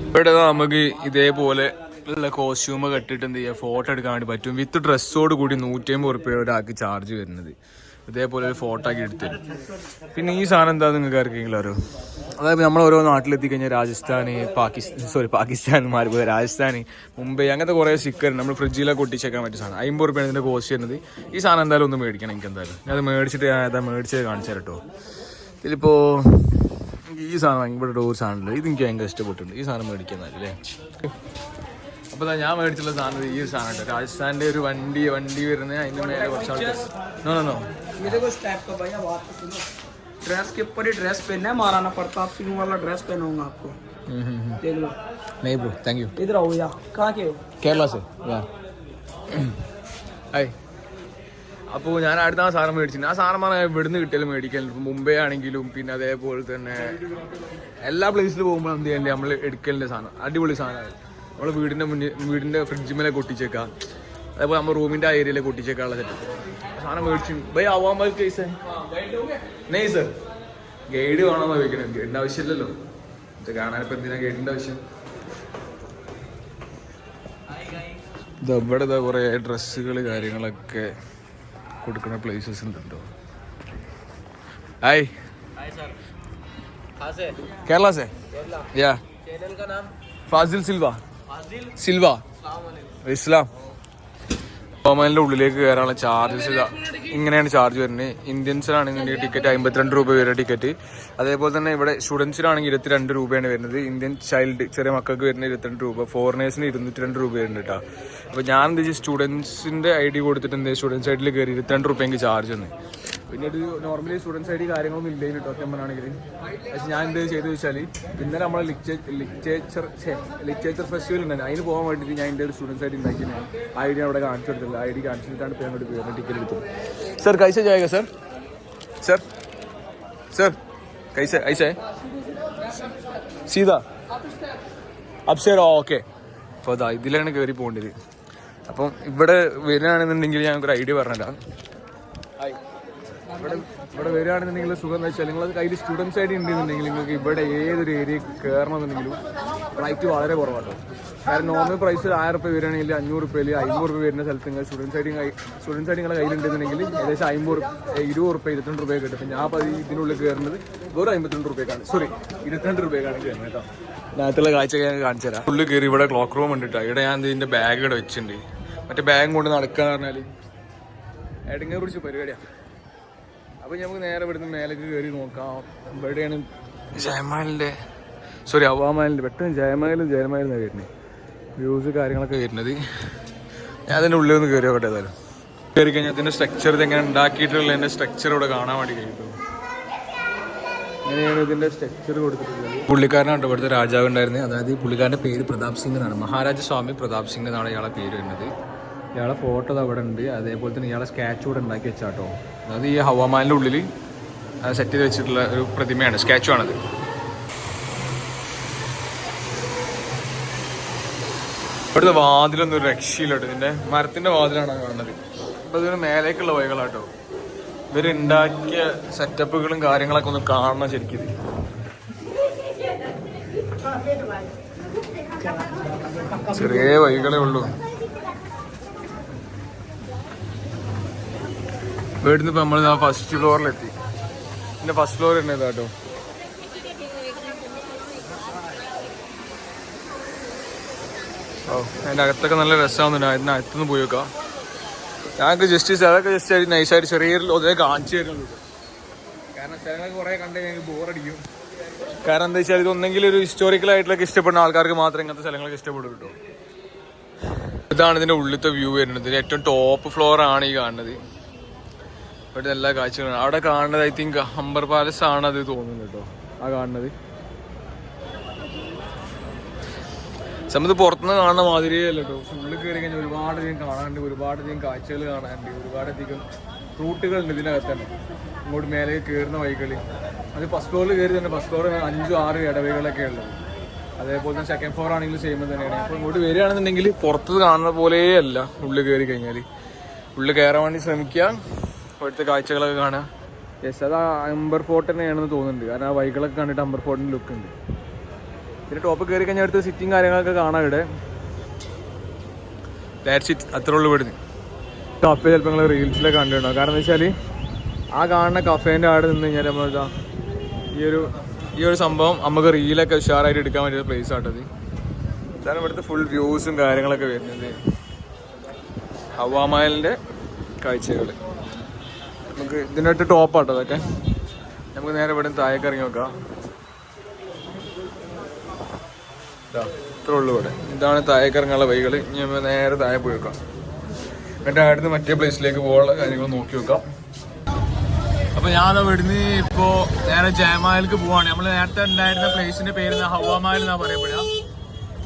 [SPEAKER 1] ഇവിടെ നമുക്ക് ഇതേപോലെ ഉള്ള കോസ്റ്റ്യൂമ് കെട്ടിട്ട് എന്ത് ചെയ്യുക ഫോട്ടോ എടുക്കാൻ വേണ്ടി പറ്റും. വിത്ത് ഡ്രസ്സോട് കൂടി നൂറ്റമ്പത് റുപ്യ ഒരാൾക്ക് ചാർജ് വരുന്നത്. ഇതേപോലെ ഒരു ഫോട്ടോ ആക്കി എടുത്തു പിന്നെ ഈ സാധനം എന്താ നിങ്ങൾക്ക് ആർക്കെങ്കിലും അറിയോ? അതായത് നമ്മൾ ഓരോ നാട്ടിലെത്തി കഴിഞ്ഞാൽ രാജസ്ഥാന് പാകിസ്ഥാൻ സോറി പാകിസ്ഥാൻ മാറിപ്പോയി പോയി രാജസ്ഥാൻ മുംബൈ അങ്ങനത്തെ കുറേ സിക്കർ നമ്മൾ ഫ്രിഡ്ജിലൊക്കെ ഒട്ടിച്ചേക്കാൻ പറ്റിയ സാധനം. അമ്പത് റുപ്യാണ് ഇതിന്റെ കോസ്റ്റ് വരുന്നത്. ഈ സാധനം എന്തായാലും ഒന്ന് മേടിക്കണം എനിക്ക് എന്തായാലും. ഞാൻ അത് മേടിച്ചിട്ട് ഞാൻ അതാ മേടിച്ച് കാണിച്ചു കേട്ടോ ഇതിലിപ്പോൾ ഈ സാധനം ഭയങ്കര ഒരു സാധനമില്ല? ഇത് എനിക്ക് ഭയങ്കര ഇഷ്ടപ്പെട്ടിട്ടുണ്ട്. ഈ സാധനം മേടിക്കുന്നതല്ലേ അപ്പോൾ ദാ ഞാൻ മേടിച്ചുള്ള സാധനം ഈ ഒരു സാധനം കേട്ടോ രാജസ്ഥാൻ്റെ ഒരു വണ്ടി വണ്ടി വരുന്നത് അതിൻ്റെ മേലെ കുറച്ച് ആൾക്കാർ നോ നോ നോ
[SPEAKER 4] ये देखो इस टाइप का भैया बात तो सुनो ड्रेस के ऊपर ही ड्रेस पहनना है महाराणा प्रताप सिंह वाला ड्रेस पहनूंगा आपको देख लो
[SPEAKER 1] नहीं ब्रो थैंक यू
[SPEAKER 4] इधर आओ भैया कहाँ के हो
[SPEAKER 1] കേരള സെ ഹായ് അപ്പോൾ ഞാൻ അടുത്ത ആ സാധനം മേടിച്ചിട്ടുണ്ട് ആ സാധനം പറഞ്ഞാൽ ഇവിടുന്ന് കിട്ടിയാലും മേടിക്കലുണ്ട് ഇപ്പം മുംബൈ ആണെങ്കിലും പിന്നെ അതേപോലെ തന്നെ എല്ലാ പ്ലേസിൽ പോകുമ്പോൾ എന്ത് ചെയ്യണ്ടേ നമ്മൾ എടുക്കലിൻ്റെ സാധനം അടിപൊളി സാധനമാണ് നമ്മൾ വീടിന്റെ മുന്നിൽ വീടിന്റെ ഫ്രിഡ്ജ് മേലെ കൊട്ടിച്ചേക്കാം. അതേപോലെ നമ്മുടെ റൂമിന്റെ ആ ഏരിയയിലെ കൊട്ടിച്ചേക്കാനുള്ള സെറ്റപ്പ് സാധനം മേടിച്ചു. ബൈ ആവാൻ കേസ് നെയ് സർ ഗൈഡ് വേണമെന്ന് ചോദിക്കണം. ഗൈഡിന്റെ ആവശ്യമില്ലല്ലോ. ഇത് കാണാനിപ്പോൾ എന്തിനാ ഗൈഡിന്റെ ആവശ്യം? ഇവിടെ ഇതാ കുറേ ഡ്രസ്സുകൾ കാര്യങ്ങളൊക്കെ കൊടുക്കുന്ന പ്ലേസസ് ഉണ്ടോ ഹായ്. കേരള. സെ യാ ഫാസിൽ സിൽവ. സിൽവ. ഇസ്ലാം. ഒമാനിന്റെ ഉള്ളിലേക്ക് കയറാനുള്ള ചാർജസ് ഇതാ. ഇങ്ങനെയാണ് ചാർജ് വരുന്നത്. ഇന്ത്യൻസിനാണെങ്കിൽ ടിക്കറ്റ് അമ്പത്തിരണ്ട് രൂപ വരെ ടിക്കറ്റ് അതേപോലെ തന്നെ ഇവിടെ സ്റ്റുഡൻസിനാണെങ്കിൽ ഇരുപത്തിരണ്ട് രൂപയാണ് വരുന്നത്. ഇന്ത്യൻ ചൈൽഡ് ചെറിയ മക്കൾക്ക് വരുന്ന ഇരുപത്തിരണ്ട് രൂപ. ഫോറിനേഴ്സിന് ഇരുന്നൂറ്റി രണ്ട് രൂപ വരുന്നുണ്ട് കേട്ടോ അപ്പോൾ ഞാൻ എന്താ വെച്ചാൽ സ്റ്റുഡൻസിന്റെ ഐ ഡി കൊടുത്തിട്ട് എന്താ സ്റ്റുഡൻസ് സൈഡിൽ കയറി ഇരുപത്തിരണ്ട് രൂപയെങ്കിൽ എനിക്ക് ചാർജ് വന്നു പിന്നെ ഒരു നോർമലി സ്റ്റുഡൻസ് ഐ ഡി കാര്യങ്ങളൊന്നും ഇല്ല കേട്ടോ ഒറ്റമ്പനാണെങ്കിൽ പക്ഷെ ഞാൻ എന്ത് ചെയ്തു വെച്ചാൽ ഇന്നലെ നമ്മളെ ലിറ്ററേച്ചർ ലിറ്ററേച്ചർ ഫെസ്റ്റിവൽ ഉണ്ടായിരുന്നു അതിന് പോകാൻ വേണ്ടിയിട്ട് ഞാൻ എന്റെ ഒരു സ്റ്റുഡൻസ് ഐ ഡി ഉണ്ടാക്കി ഞാൻ ഐ ഡി അവിടെ കാണിച്ചു കൊടുത്തില്ല ഐ ഡി കാണിച്ചിട്ടാണ് ഇപ്പോൾ അങ്ങോട്ട് പോയത് ടിക്കറ്റ് എടുത്തത്. സർ കൈസ ജായക സർ സർ സർ കൈസ ഐസേ സീത. അപ്സേർ ഓക്കെ. അപ്പോൾ അതാ ഇതിലാണ് കയറി പോകേണ്ടത്. അപ്പം ഇവിടെ വരികയാണെന്നുണ്ടെങ്കിൽ ഒരു ഐഡിയ പറഞ്ഞുതരാം. ഹായ് ഇവിടെ ഇവിടെ വരികയാണെന്നുണ്ടെങ്കിൽ സുഖം എന്ന് വെച്ചാൽ നിങ്ങൾ കയ്യിൽ സ്റ്റുഡൻസ് ഐഡി ഡി ഉണ്ടെന്നുണ്ടെങ്കിൽ നിങ്ങൾക്ക് ഇവിടെ ഏതൊരു ഏരിയ കയറണമെന്നുണ്ടെങ്കിലും റൈറ്റ് വളരെ കുറവാണ്. കാരണം നോർമൽ പ്രൈസ് ആയിരം റുപ്യ വരികയാണെങ്കിൽ അഞ്ഞൂറ് റുപ്യയിൽ അമ്പത് റുപ്യ വരുന്ന സ്ഥലത്ത് നിങ്ങൾ സ്റ്റുഡൻസ് ഐഡി ഡി സ്റ്റുഡൻസ് ആയിട്ട് നിങ്ങളുടെ കയ്യിലുണ്ടെന്നുണ്ടെങ്കിൽ ഏകദേശം അമ്പത് റുപ്യ ഇരുപത് റുപ്യ ഇരുപത്തിരണ്ട് റുപ്യ കിട്ടും. ഞാൻ അപ്പോൾ ഇതിനുള്ളിൽ കയറുന്നത് വെറും അമ്പത്തിരണ്ട് റുപ്യക്കാണ് സോറി ഇരുപത്തിരണ്ട് റുപ്യക്കാണ് കയറുന്നത് കേട്ടോ. അതിനകത്തുള്ള കാഴ്ച ഞാൻ കാണിച്ചു തരാം. ഉള്ളിൽ കയറി ഇവിടെ ക്ലോക്ക് റൂം ഉണ്ട് കേട്ടോ. ഇവിടെ ഞാൻ ഇതിന്റെ ബാഗ് ഇവിടെ വെച്ചിട്ടുണ്ട്. മറ്റേ ബാഗ് കൊണ്ട് നടക്കുക എന്ന് പറഞ്ഞാൽ എടങ്ങ കുറിച്ച് പരിപാടിയാണ് അപ്പോൾ ഞമ്മക്ക് നമുക്ക് നേരെ ഇവിടുന്ന് മേലേക്ക് കയറി നോക്കാം. ഇവിടെയാണ് ജയമഹലിന്റെ സോറി അവാമഹലിന്റെ പെട്ടെന്ന് ജയമഹലും ജയമഹലും വരുന്നത് വ്യൂസ് കാര്യങ്ങളൊക്കെ വരുന്നത്. ഞാൻ അതിന്റെ ഉള്ളിൽ ഒന്ന് കയറി നോക്കട്ടെ ഏതായാലും. കയറി കഴിഞ്ഞാൽ അതിന്റെ സ്ട്രക്ചർ ഇത് എങ്ങനെ ഉണ്ടാക്കിയിട്ടുള്ളതിന്റെ സ്ട്രക്ചർ ഇവിടെ കാണാൻ വേണ്ടി കഴിയും ഇതിന്റെ ഇതിന്റെ സ്ട്രക്ചർ കൊടുത്തിട്ടുള്ളത്. പുള്ളിക്കാരനാണ് ഇവിടുത്തെ രാജാവ് ഉണ്ടായിരുന്നത്. അതായത് ഈ പുള്ളിക്കാരന്റെ പേര് പ്രതാപ് സിംഗ് എന്നാണ്. മഹാരാജ സ്വാമി പ്രതാപ് സിംഗ് എന്നാണ് ഇയാളെ പേര് വരുന്നത്. ഇയാളെ ഫോട്ടോ അവിടെ ഉണ്ട്. അതേപോലെ തന്നെ ഇയാളെ സ്കാച്ച് കൂടെ ഉണ്ടാക്കി വെച്ചാട്ടോ. അതായത് ഈ ഹവാമാലിന്റെ ഉള്ളിൽ സെറ്റ് ചെയ്ത് വെച്ചിട്ടുള്ള ഒരു പ്രതിമയാണ് സ്കാച്ചു ആണത്. ഇവിടുത്തെ വാതിലൊന്നും ഒരു രക്ഷയിലോട്ട് ഇതിന്റെ മരത്തിന്റെ വാതിലാണ് കാണുന്നത്. അപ്പൊ ഇതിന് മേലേക്കുള്ള വഴികളാട്ടോ. ഇവരുണ്ടാക്കിയ സെറ്റപ്പുകളും കാര്യങ്ങളൊക്കെ ഒന്ന് കാണണം ശരിക്കും. ചെറിയ വഴികളേ ഉള്ളൂ. ഇവിടുന്ന് നിന്ന് നമ്മൾ ഫസ്റ്റ് ഫ്ലോറിലെത്തി പിന്നെ ഫസ്റ്റ് ഫ്ലോർ തന്നെ കേട്ടോ ഓ അകത്തൊക്കെ നല്ല രസമാകുന്നുണ്ട് അതിന്റെ അകത്തുനിന്ന് പോയി നോക്കാം. ഞങ്ങൾക്ക് ജസ്റ്റ് അതൊക്കെ ജസ്റ്റ് ആയിട്ട് നൈസായിട്ട് ചെറിയൊരു ഒതേ കാണിച്ചു തരുന്നുള്ളൂ കാരണം സ്ഥലങ്ങളൊക്കെ കുറേ കണ്ട് ഞങ്ങൾക്ക് ബോറടിക്കും കാരണം എന്താ വെച്ചാൽ ഇതൊന്നെങ്കിലും ഒരു ഹിസ്റ്റോറിക്കൽ ആയിട്ടുള്ള ഇഷ്ടപ്പെടുന്ന ആൾക്കാർക്ക് മാത്രമേ ഇങ്ങനത്തെ സ്ഥലങ്ങളൊക്കെ ഇഷ്ടപ്പെടും കേട്ടോ ഇതാണ് ഇതിന്റെ ഉള്ളിലത്തെ വ്യൂ വരുന്നത്. ഇതിന്റെ ഏറ്റവും ടോപ്പ് ഫ്ലോർ ആണ് ഈ കാണുന്നത്. ഇവിടുത്തെ എല്ലാ കാഴ്ചകളും അവിടെ കാണുന്നത് ഐ തിങ്ക് അംബർ പാലസ് ആണ് അത് തോന്നുന്നു കേട്ടോ. ആ കാണുന്നത്. സമയത്ത് പുറത്തുനിന്ന് കാണുന്ന മാതിരിയേ അല്ല കേട്ടോ ഉള്ളിൽ കയറി കഴിഞ്ഞാൽ ഒരുപാടധികം കാണാനുണ്ട് ഒരുപാടധികം കാഴ്ചകൾ കാണാനുണ്ട് ഒരുപാടധികം റൂട്ടുകളുണ്ട് ഇതിനകത്ത് തന്നെ ഇങ്ങോട്ട് മേലെ കയറുന്ന വഴികളിൽ അത് ഫസ്റ്റ് ഫ്ലോറിൽ കയറി തന്നെ ഫസ്റ്റ് ഫ്ലോറിൽ അഞ്ചും ആറ് ഇടവഴികളൊക്കെ ഉള്ളത്. അതേപോലെ തന്നെ സെക്കൻഡ് ഫ്ലോർ ആണെങ്കിലും സെയിം തന്നെയാണ് അപ്പോൾ ഇങ്ങോട്ട് വരികയാണെന്നുണ്ടെങ്കിൽ പുറത്ത് കാണുന്ന പോലെയല്ല ഉള്ളിൽ കയറി കഴിഞ്ഞാൽ ഉള്ളിൽ കയറാൻ വേണ്ടി ശ്രമിക്കുക. ഇവിടുത്തെ കാഴ്ചകളൊക്കെ കാണുക. യെസ് അത് അമ്പർ ഫോർട്ട് തന്നെയാണെന്ന് തോന്നുന്നുണ്ട്. കാരണം ആ വൈകളൊക്കെ കണ്ടിട്ട് അമ്പർ ഫോർട്ടിന്റെ ലുക്ക് ഉണ്ട്. പിന്നെ ടോപ്പ് കയറി കഴിഞ്ഞാൽ അടുത്ത് സിറ്റിങ് കാര്യങ്ങളൊക്കെ കാണാം ഇവിടെ. ദാറ്റ്സ് ഇറ്റ് അത്രേ ഉള്ളൂ ഇവിടുന്ന്. കഫേ ചിലപ്പോൾ നിങ്ങൾ റീൽസിലൊക്കെ കണ്ടിട്ടുണ്ടാവും. കാരണം എന്താ വെച്ചാൽ ആ കാണുന്ന കഫേന്റെ അവിടെ നിന്ന് കഴിഞ്ഞാൽ നമ്മൾ ഇതാ ഈ ഒരു ഈ ഒരു സംഭവം നമുക്ക് റീലൊക്കെ ഉഷാറായിട്ട് എടുക്കാൻ പറ്റിയ പ്ലേസ് ആട്ടത് ഇതാണ് ഇവിടുത്തെ ഫുൾ വ്യൂസും കാര്യങ്ങളൊക്കെ വരുന്നത്. ഹവാമയലിന്റെ കാഴ്ചകൾ നമുക്ക് ഇതിനായിട്ട് അടുത്ത് ടോപ്പാട്ടോ അതൊക്കെ. നമുക്ക് നേരെ ഇവിടെ താഴേക്ക് ഇറങ്ങി നോക്കാം. ഇതാ ഇത്രേ ഉള്ളൂ ഇവിടെ. ഇതാണ് താഴേക്ക് ഇറങ്ങാനുള്ള വഴികൾ ഇനി നമ്മൾ നേരെ താഴെ പോയി വെക്കാം എന്നിട്ട് അടുത്ത് മറ്റേ പ്ലേസിലേക്ക് പോകാനുള്ള കാര്യങ്ങൾ നോക്കി വെക്കാം അപ്പൊ ഞാൻ ഇവിടുന്ന് ഇപ്പോ നേരെ ജയമാലിക്ക് പോവാണ്. നമ്മൾ നേരത്തെ ഉണ്ടായിരുന്ന പ്ലേസിന്റെ പേര് ഹവാമാൽ എന്നാ പറയപ്പെടുക.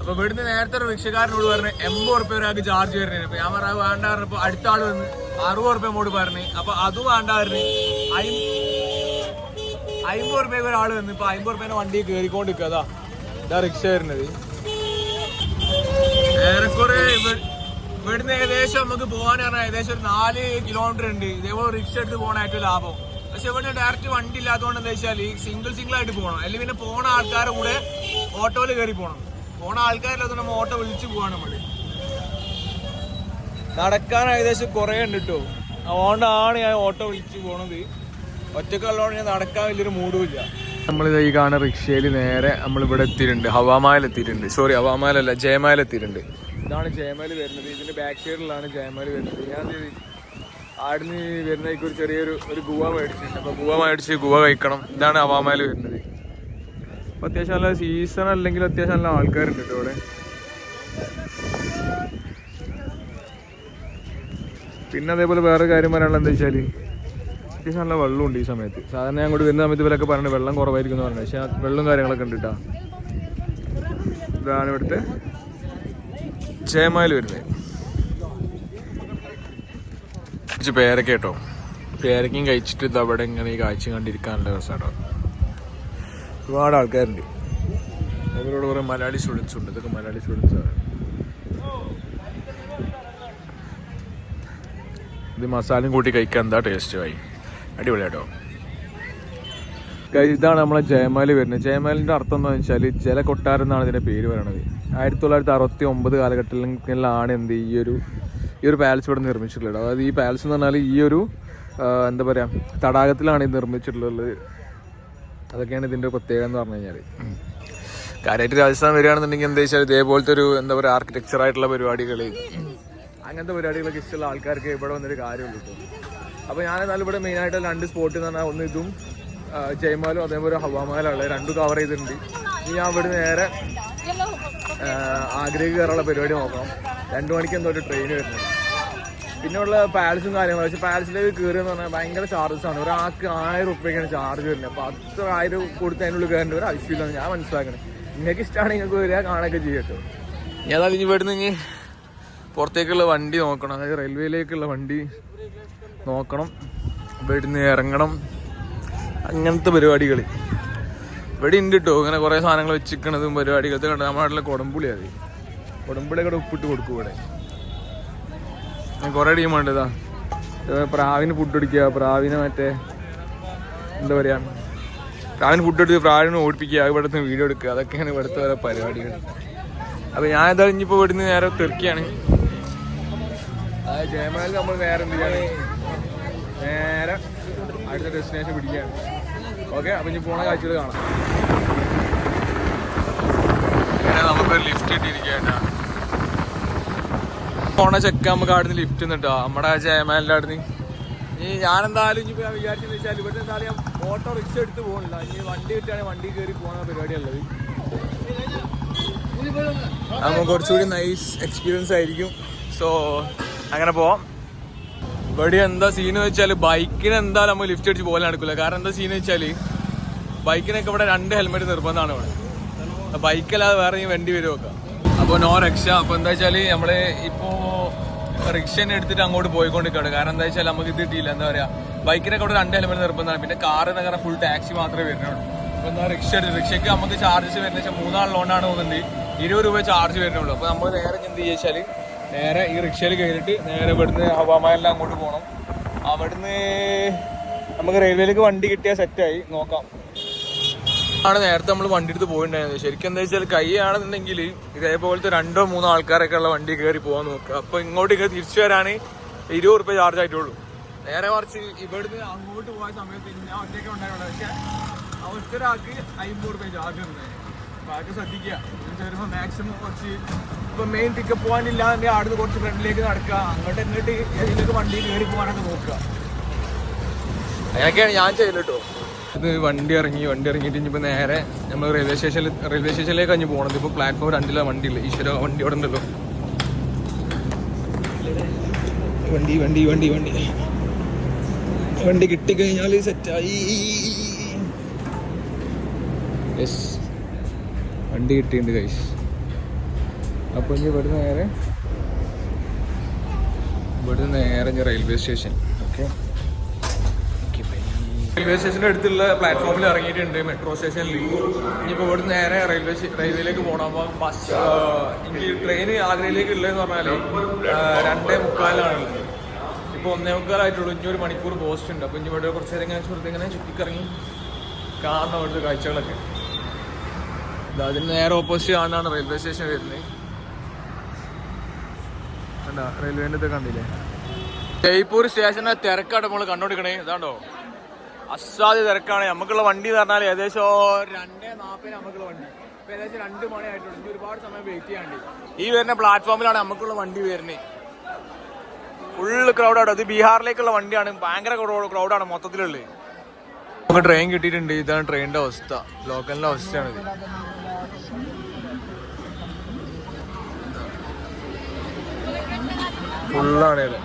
[SPEAKER 1] അപ്പൊ ഇവിടുന്ന് നേരത്തെ ഒരു റിക്ഷക്കാരനോട് പറഞ്ഞു എൺപത് ഉറുപ്പ്യ ഒരാൾക്ക് ചാർജ് വരുന്നത് അപ്പൊ ഞാൻ പറഞ്ഞ വേണ്ട പറഞ്ഞപ്പോ അടുത്ത ആൾ വന്ന് അറുപത് ഉറുപ്പ്യ മോട് പറഞ്ഞു. അപ്പൊ അതും വേണ്ട പറഞ്ഞു. അമ്പത് ഉറുപ്പ്യക്ക് ഒരാൾ വന്ന് ഇപ്പൊ അമ്പത് ഉറുപ്പ്യന്റെ വണ്ടി കയറിക്കൊണ്ടിരിക്കുക അതാ ഇതാ റിക്ഷ വരുന്നത്. ഏറെക്കുറെ ഇവ- ഇവിടുന്ന് ഏകദേശം നമുക്ക് പോകാൻ പറഞ്ഞാൽ ഏകദേശം ഒരു നാല് കിലോമീറ്റർ ഉണ്ട്. ഇതേപോലെ റിക്ഷ എടുത്ത് പോകണ ലാഭം. പക്ഷെ ഇവിടെ ഡയറക്റ്റ് വണ്ടി ഇല്ലാത്തതുകൊണ്ട് എന്താ വെച്ചാൽ സിംഗിൾ സിംഗിൾ ആയിട്ട് പോകണം അല്ലെങ്കിൽ പിന്നെ പോണ ആൾക്കാരുടെ കൂടെ ഓട്ടോയിൽ കയറി പോകണം പോണ ആൾക്കാരില്ലാത്ത നമ്മൾ ഓട്ടോ വിളിച്ചു പോവാണ് നമ്മൾ. നടക്കാൻ ഏകദേശം കുറേ ഉണ്ട് കേട്ടോ അതുകൊണ്ടാണ് ഞാൻ ഓട്ടോ വിളിച്ചു പോണത്. ഒറ്റക്കുള്ളതുകൊണ്ട് ഞാൻ നടക്കാൻ വലിയൊരു മൂടുമില്ല നമ്മൾ ഈ കാണുന്ന റിക്ഷയിൽ നേരെ നമ്മൾ ഇവിടെ എത്തിയിട്ടുണ്ട്. ഹവാമായിൽ എത്തിയിട്ടുണ്ട്. സോറി ഹവാമാലല്ല ജയമാൽ എത്തിയിട്ടുണ്ട്. ഇതാണ് ജയമാൽ വരുന്നത്. ഇതിന്റെ ബാക്ക് സൈഡിലാണ് ജയമാൽ വരുന്നത്. ഞാൻ ആടിന് വരുന്നതിലേക്ക് ഒരു ചെറിയൊരു ഒരു ഗുവ മേടിച്ചിട്ടുണ്ട്. അപ്പൊ ഗുവ മേടിച്ച് ഗുവ കഴിക്കണം. ഇതാണ് ഹവാമാൽ വരുന്നത്. അപ്പൊ അത്യാവശ്യം നല്ല സീസൺ അല്ലെങ്കിൽ അത്യാവശ്യം നല്ല ആൾക്കാരുണ്ട് കേട്ടോ ഇവിടെ. പിന്നെ അതേപോലെ വേറെ കാര്യം പറയാനുള്ള എന്താ വെച്ചാൽ അത്യാവശ്യം നല്ല വെള്ളമുണ്ട് ഈ സമയത്ത്. സാധാരണ ഞാൻ അങ്ങോട്ട് വരുന്ന സമയത്ത് ഇവരൊക്കെ പറഞ്ഞു വെള്ളം കുറവായിരിക്കും എന്ന് പറഞ്ഞു. പക്ഷേ വെള്ളം കാര്യങ്ങളൊക്കെ ഉണ്ട് കേട്ടോ. ഇതാണ് ഇവിടുത്തെ ചേമായിൽ വരുന്നത്. പേരക്കും കേട്ടോ. കഴിച്ചിട്ട് ഇത് അവിടെ ഇങ്ങനെ ഈ കാഴ്ച കണ്ടിരിക്കാനുള്ള രസമാട്ടോ ഒരുപാട് ആൾക്കാരുണ്ട്. അവരോട് കുറേ മലയാളി സ്റ്റുഡൻസ് ഉണ്ട്. ഇതൊക്കെ മലയാളി സ്റ്റുഡൻസാണ് ഇത് മസാലയും കൂട്ടി കഴിക്കാൻ എന്താ ടേസ്റ്റ് ആയി? അടിപൊളിയാട്ടോ. ഇതാണ് നമ്മളെ ജയമാലി വരുന്നത്. ജയമാലിന്റെ അർത്ഥം എന്ന് വെച്ചാൽ ജല കൊട്ടാരം എന്നാണ് ഇതിന്റെ പേര് പറയുന്നത് ആയിരത്തി തൊള്ളായിരത്തി അറുപത്തി ഒമ്പത് കാലഘട്ടങ്ങളിലാണ് എന്ത് ഈ ഒരു ഈ ഒരു പാലസ് ഇവിടെ നിർമ്മിച്ചിട്ടുള്ളത്. അതായത് ഈ പാലസ് എന്ന് പറഞ്ഞാൽ ഈ ഒരു എന്താ പറയാ തടാകത്തിലാണ് ഇത് നിർമ്മിച്ചിട്ടുള്ളത്. അതൊക്കെയാണ് ഇതിന്റെ പ്രത്യേകത എന്ന് പറഞ്ഞു കഴിഞ്ഞാൽ കാര്യമായിട്ട് രാജസ്ഥാൻ വരികയാണെന്നുണ്ടെങ്കിൽ എന്താ വെച്ചാൽ ഇതേപോലത്തെ ഒരു എന്താ പറയുക ആർക്കിടെക്ചർ ആയിട്ടുള്ള പരിപാടികൾ അങ്ങനത്തെ പരിപാടികളൊക്കെ ഇഷ്ടമുള്ള ആൾക്കാർക്ക് ഇവിടെ വന്നൊരു കാര്യമുള്ളൂ കേട്ടോ അപ്പോൾ ഞാൻ എന്നാലും ഇവിടെ മെയിനായിട്ട് രണ്ട് സ്പോട്ട് എന്ന് പറഞ്ഞാൽ ഒന്ന് ഇതും ജയ്മാലും അതേപോലെ ഹവാമാലുള്ള രണ്ടും കവർ ചെയ്തിട്ടുണ്ട്. ഇനി ഞാൻ ഇവിടെ നേരെ ആഗ്രഹിക്കാറുള്ള കയറാനുള്ള പരിപാടി നോക്കണം. രണ്ടു മണിക്ക് എന്തോ ഒരു ട്രെയിൻ വരുന്നത് പിന്നെ ഉള്ള പാലസും കാര്യങ്ങളും. പക്ഷെ പാലസിലേക്ക് കയറുക പറഞ്ഞാൽ ഭയങ്കര ചാർജസ് ആണ്. ഒരാൾക്ക് ആയിരം ഉറുപ്പിക്കാണ് ചാർജ് വരുന്നത്. അപ്പോൾ അത്ര ആയിരം കൊടുത്ത് അതിനുള്ളിൽ കയറേണ്ട ഒരു ആവശ്യമില്ലെന്ന് ഞാൻ മനസ്സിലാക്കണം. നിങ്ങൾക്ക് ഇഷ്ടമാണെങ്കിൽ നിങ്ങൾക്ക് വരിക കാണുകയൊക്കെ ചെയ്യട്ടോ ഞാൻ അതിന് ഇവിടുന്ന് ഇനി പുറത്തേക്കുള്ള വണ്ടി നോക്കണം. അതായത് റെയിൽവേയിലേക്കുള്ള വണ്ടി നോക്കണം. ഇവിടുന്ന് ഇറങ്ങണം. അങ്ങനത്തെ പരിപാടികൾ ഇവിടെ ഉണ്ട് കേട്ടോ ഇങ്ങനെ കുറേ സാധനങ്ങൾ വെച്ചിരിക്കണതും പരിപാടികളത്തെ കണ്ട്. നമ്മുടെ നാട്ടിലെ കൊടമ്പുളി അത്. ഇവിടെ ഉപ്പിട്ട് കൊടുക്കും ഇവിടെ. ഞാൻ കുറേ ടീമുണ്ട് ഇതാ. പ്രാവിന് ഫുഡ് അടിക്കുക പ്രാവിനെ മറ്റേ എന്താ പറയാ? പ്രാവിന് ഫുഡ് എടുത്ത് പ്രാവിനെ ഓടിപ്പിക്കുക. ഇവിടുത്തെ വീഡിയോ എടുക്കുക. അതൊക്കെയാണ് ഇവിടുത്തെ ഓരോ പരിപാടികൾ. അപ്പൊ ഞാൻ ഏതായാലും ഇനിയിപ്പോ ഇവിടുന്ന് നേരെ തെറിക്കാണ്. അതായത് ജയമാലിൽ നമ്മൾ നേരെ എന്ത് ചെയ്യാണ് നേരെ അടുത്ത ഡെസ്റ്റിനേഷൻ പിടിക്കുകയാണ്. ഓക്കെ അപ്പൊ ഇനി പോണ കാഴ്ചകൾ കാണാം. നമുക്ക് ലിഫ്റ്റ് കിട്ടിയിരിക്കുകയാണ് പോണ ചെക്ക നമുക്ക് അവിടുന്ന് ലിഫ്റ്റ് നിന്നിട്ടോ നമ്മുടെ ജയമാലിന്റെ അവിടുന്ന്. ഈ ഞാൻ എന്തായാലും ഇനി വിചാരിച്ചു വെച്ചാൽ ഇവിടെ എന്തായാലും ഓട്ടോ റിക്ഷ എടുത്ത് പോകണില്ല ഇനി വണ്ടി കിട്ടിയാണെങ്കിൽ വണ്ടി കയറി പോകുന്ന പരിപാടിയുള്ളത് നമുക്ക് കുറച്ചുകൂടി നൈസ് എക്സ്പീരിയൻസ് ആയിരിക്കും. സോ അങ്ങനെ പോവാം. ഇവിടെ എന്താ സീൻ വെച്ചാൽ ബൈക്കിന് എന്തായാലും നമ്മൾ ലിഫ്റ്റ് അടിച്ച് പോകാൻ നടക്കില്ല കാരണം എന്താ സീൻ വെച്ചാൽ ബൈക്കിനൊക്കെ ഇവിടെ രണ്ട് ഹെൽമെറ്റ് നിർബന്ധമാണ് ഇവിടെ. ബൈക്കല്ലാതെ വേറെ വണ്ടി വരും ഒക്കെ. അപ്പോൾ നോ രക്ഷ. അപ്പോൾ എന്താ വെച്ചാൽ നമ്മൾ ഇപ്പോൾ തന്നെ എടുത്തിട്ട് അങ്ങോട്ട് പോയിക്കൊണ്ടിരിക്കുകയാണ്. കാരണം എന്താ വെച്ചാൽ നമുക്ക് ഇത് കിട്ടിയില്ല. എന്താ പറയുക ബൈക്കിനൊക്കെ ഇവിടെ രണ്ട് ഹെൽമെറ്റ് നിർബന്ധമാണ്. പിന്നെ കാർ എന്ന് പറഞ്ഞാൽ ഫുൾ ടാക്സി മാത്രമേ വരുന്നുള്ളൂ. അപ്പോൾ എന്താ റിക്ഷ എടുത്ത് റിക്ഷയ്ക്ക് നമുക്ക് ചാർജസ് വരുന്ന വെച്ചാൽ മൂന്നാളിലോണ്ടാണ് തോന്നുന്നുണ്ട്. ഇരുപത് രൂപ ചാർജ് വരുന്നുള്ളൂ. അപ്പോൾ നമ്മൾ നേരെ എന്ത് ചെയ്യുക നേരെ ഈ റിക്ഷയിൽ കയറിയിട്ട് നേരെ ഇവിടുന്ന് ഹവാമാലെല്ലാം അങ്ങോട്ട് പോകണം അവിടുന്ന് നമുക്ക് റെയിൽവേയിലേക്ക് വണ്ടി കിട്ടിയാൽ സെറ്റായി നോക്കാം. ആണ് നേരത്തെ നമ്മൾ വണ്ടി എടുത്ത് പോയിട്ടുണ്ടായിരുന്നത് ശരിക്കും എന്താ വെച്ചാൽ കൈയാണെന്നുണ്ടെങ്കിൽ ഇതേപോലത്തെ രണ്ടോ മൂന്നോ ആൾക്കാരൊക്കെ ഉള്ള വണ്ടി കയറി പോകാൻ നോക്കുക. അപ്പൊ ഇങ്ങോട്ട് ഇങ്ങനെ തിരിച്ചു വരാൻ ഇരുപത് റുപ്യ ചാർജ് ആയിട്ടുള്ളൂ. നേരെ മറിച്ച് ഇവിടുന്ന് അങ്ങോട്ട് പോയ സമയത്ത് ഞാൻ ഒറ്റയ്ക്ക് ഉണ്ടായിരുന്നു പക്ഷെ ആ ഒറ്റ ഒരാൾക്ക് അമ്പത് റുപ്യ ചാർജ് ഉണ്ട്. ബാക്കി ശ്രദ്ധിക്കുക. മാക്സിമം കുറച്ച് ഇപ്പൊ മെയിൻ പിക്കപ്പ് എന്റെ അവിടുന്ന് കുറച്ച് ഫ്രണ്ടിലേക്ക് നടക്കുക. അങ്ങോട്ട് ഇങ്ങോട്ട് ഏതെങ്കിലും വണ്ടി കയറി പോകാനൊക്കെ നോക്കുക. അങ്ങനെയൊക്കെയാണ് ഞാൻ ചെയ്യൽ കേട്ടോ ഇത് വണ്ടി ഇറങ്ങി വണ്ടി ഇറങ്ങിയിട്ട് ഇനിയിപ്പോൾ നേരെ നമ്മൾ റെയിൽവേ സ്റ്റേഷനിൽ റെയിൽവേ സ്റ്റേഷനിലേക്ക് കഴിഞ്ഞ് പോകണത് ഇപ്പോൾ പ്ലാറ്റ്ഫോം രണ്ടിലാണ് വണ്ടി ഇല്ല ഈശ്വര വണ്ടി അവിടെ ഉണ്ടല്ലോ. വണ്ടി വണ്ടി വണ്ടി വണ്ടി. വണ്ടി കിട്ടിക്കഴിഞ്ഞാൽ സെറ്റായി യെസ് വണ്ടി കിട്ടിയിട്ടുണ്ട് കൈസ് അപ്പോൾ ഇനി ഇവിടുന്ന് നേരെ ഇവിടുന്ന് നേരെ റെയിൽവേ സ്റ്റേഷൻ ഓക്കെ റെയിൽവേ സ്റ്റേഷന്റെ അടുത്തുള്ള പ്ലാറ്റ്ഫോമിൽ ഇറങ്ങിയിട്ടുണ്ട് മെട്രോ സ്റ്റേഷനിൽ ഇനിയിപ്പോൾ ഇവിടെ നേരെ റെയിൽവേ റെയിൽവേയിലേക്ക് പോകണം അപ്പോൾ ബസ് എനിക്ക് ട്രെയിൻ ആഗ്രയിലേക്ക് ഉള്ളതെന്ന് പറഞ്ഞാൽ രണ്ടേ മുക്കാലാണ് ഇപ്പോൾ ഒന്നേ മുക്കാലായിട്ടുള്ളൂ. ഇനി ഒരു മണിക്കൂർ പോസ്റ്റ് ഉണ്ട്. അപ്പോൾ ഇനി ഇവിടെ കുറച്ച് നേരം ഇങ്ങനെ ചുരുത്തി ഇങ്ങനെ ചുറ്റിക്കറങ്ങി കാണണം ഇവിടുത്തെ കാഴ്ചകളൊക്കെ. അതിന് നേരെ ഓപ്പോസിറ്റ് കാണാണ് റെയിൽവേ സ്റ്റേഷൻ വരുന്നത്. റെയിൽവേന്റെ ഇത് കണ്ടില്ലേ? ജയ്പൂർ സ്റ്റേഷനെ തിരക്കാണ് നമ്മൾ കണ്ടുപിടിക്കണേ ഇതാണ്ടോ? അസാധ്യ തിരക്കാണ്. നമുക്കുള്ള വണ്ടി എന്ന് പറഞ്ഞാൽ ഏകദേശം രണ്ടേ നാൽപ്പതിന് നമുക്കുള്ള വണ്ടി. ഇപ്പൊ ഏകദേശം രണ്ട് മണി ആയിട്ടുണ്ട് ഇനി ഒരുപാട് സമയം വെയിറ്റ് ചെയ്യാണ്ട് ഈ വരുന്ന പ്ലാറ്റ്ഫോമിലാണ് നമുക്കുള്ള വണ്ടി വരുന്നത്. ഫുള്ള് ക്രൗഡാണ് അത് ബീഹാറിലേക്കുള്ള വണ്ടിയാണ്. ഭയങ്കര ക്രൗഡാണ് മൊത്തത്തിലുള്ളത്. നമുക്ക് ട്രെയിൻ കിട്ടിയിട്ടുണ്ട്. ഇതാണ് ട്രെയിനിന്റെ അവസ്ഥ. ലോക്കലിന്റെ അവസ്ഥയാണിത്. ഫുള്ളാണ് ഇത്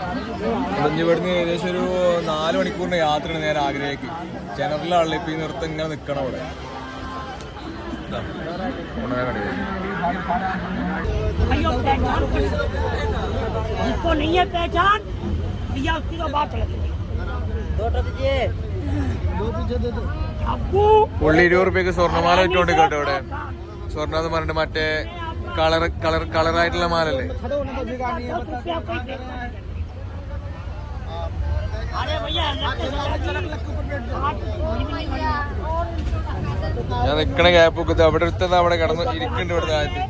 [SPEAKER 1] ഇനി ഇവിടുന്ന് ഏകദേശം ഒരു നാല് മണിക്കൂറിന്റെ യാത്രയാണ് നേരെ ആഗ്രഹേക്ക് ജനറലാണല്ലോ ഇപ്പൊ ഈ നിർത്തം ഇങ്ങനെ നിക്കണം അവിടെ ഇതാ, ഉണങ്ങാൻ കണ്ടില്ലേ?
[SPEAKER 5] भैया पहचान जिसको नहीं है पहचान भैया उसकी तो बात अलग है अब्बू
[SPEAKER 1] പുള്ളി ഇരുപത് റുപ്യക്ക് സ്വർണ്ണമാല ഇട്ടുകൊണ്ട് കേട്ടോ ഇവിടെ സ്വർണ്ണം എന്ന് പറഞ്ഞിട്ട് മറ്റേ കളർ കളർ കളറായിട്ടുള്ള മാലല്ലേ? ഞാൻ നിക്കണ ഗ്യാപ്പ് ഒക്കെ അവിടെ അടുത്തത് അവിടെ കിടന്ന് ഇരിക്കുന്നുണ്ട്
[SPEAKER 5] ഇവിടുത്തെ ആദ്യത്തെ.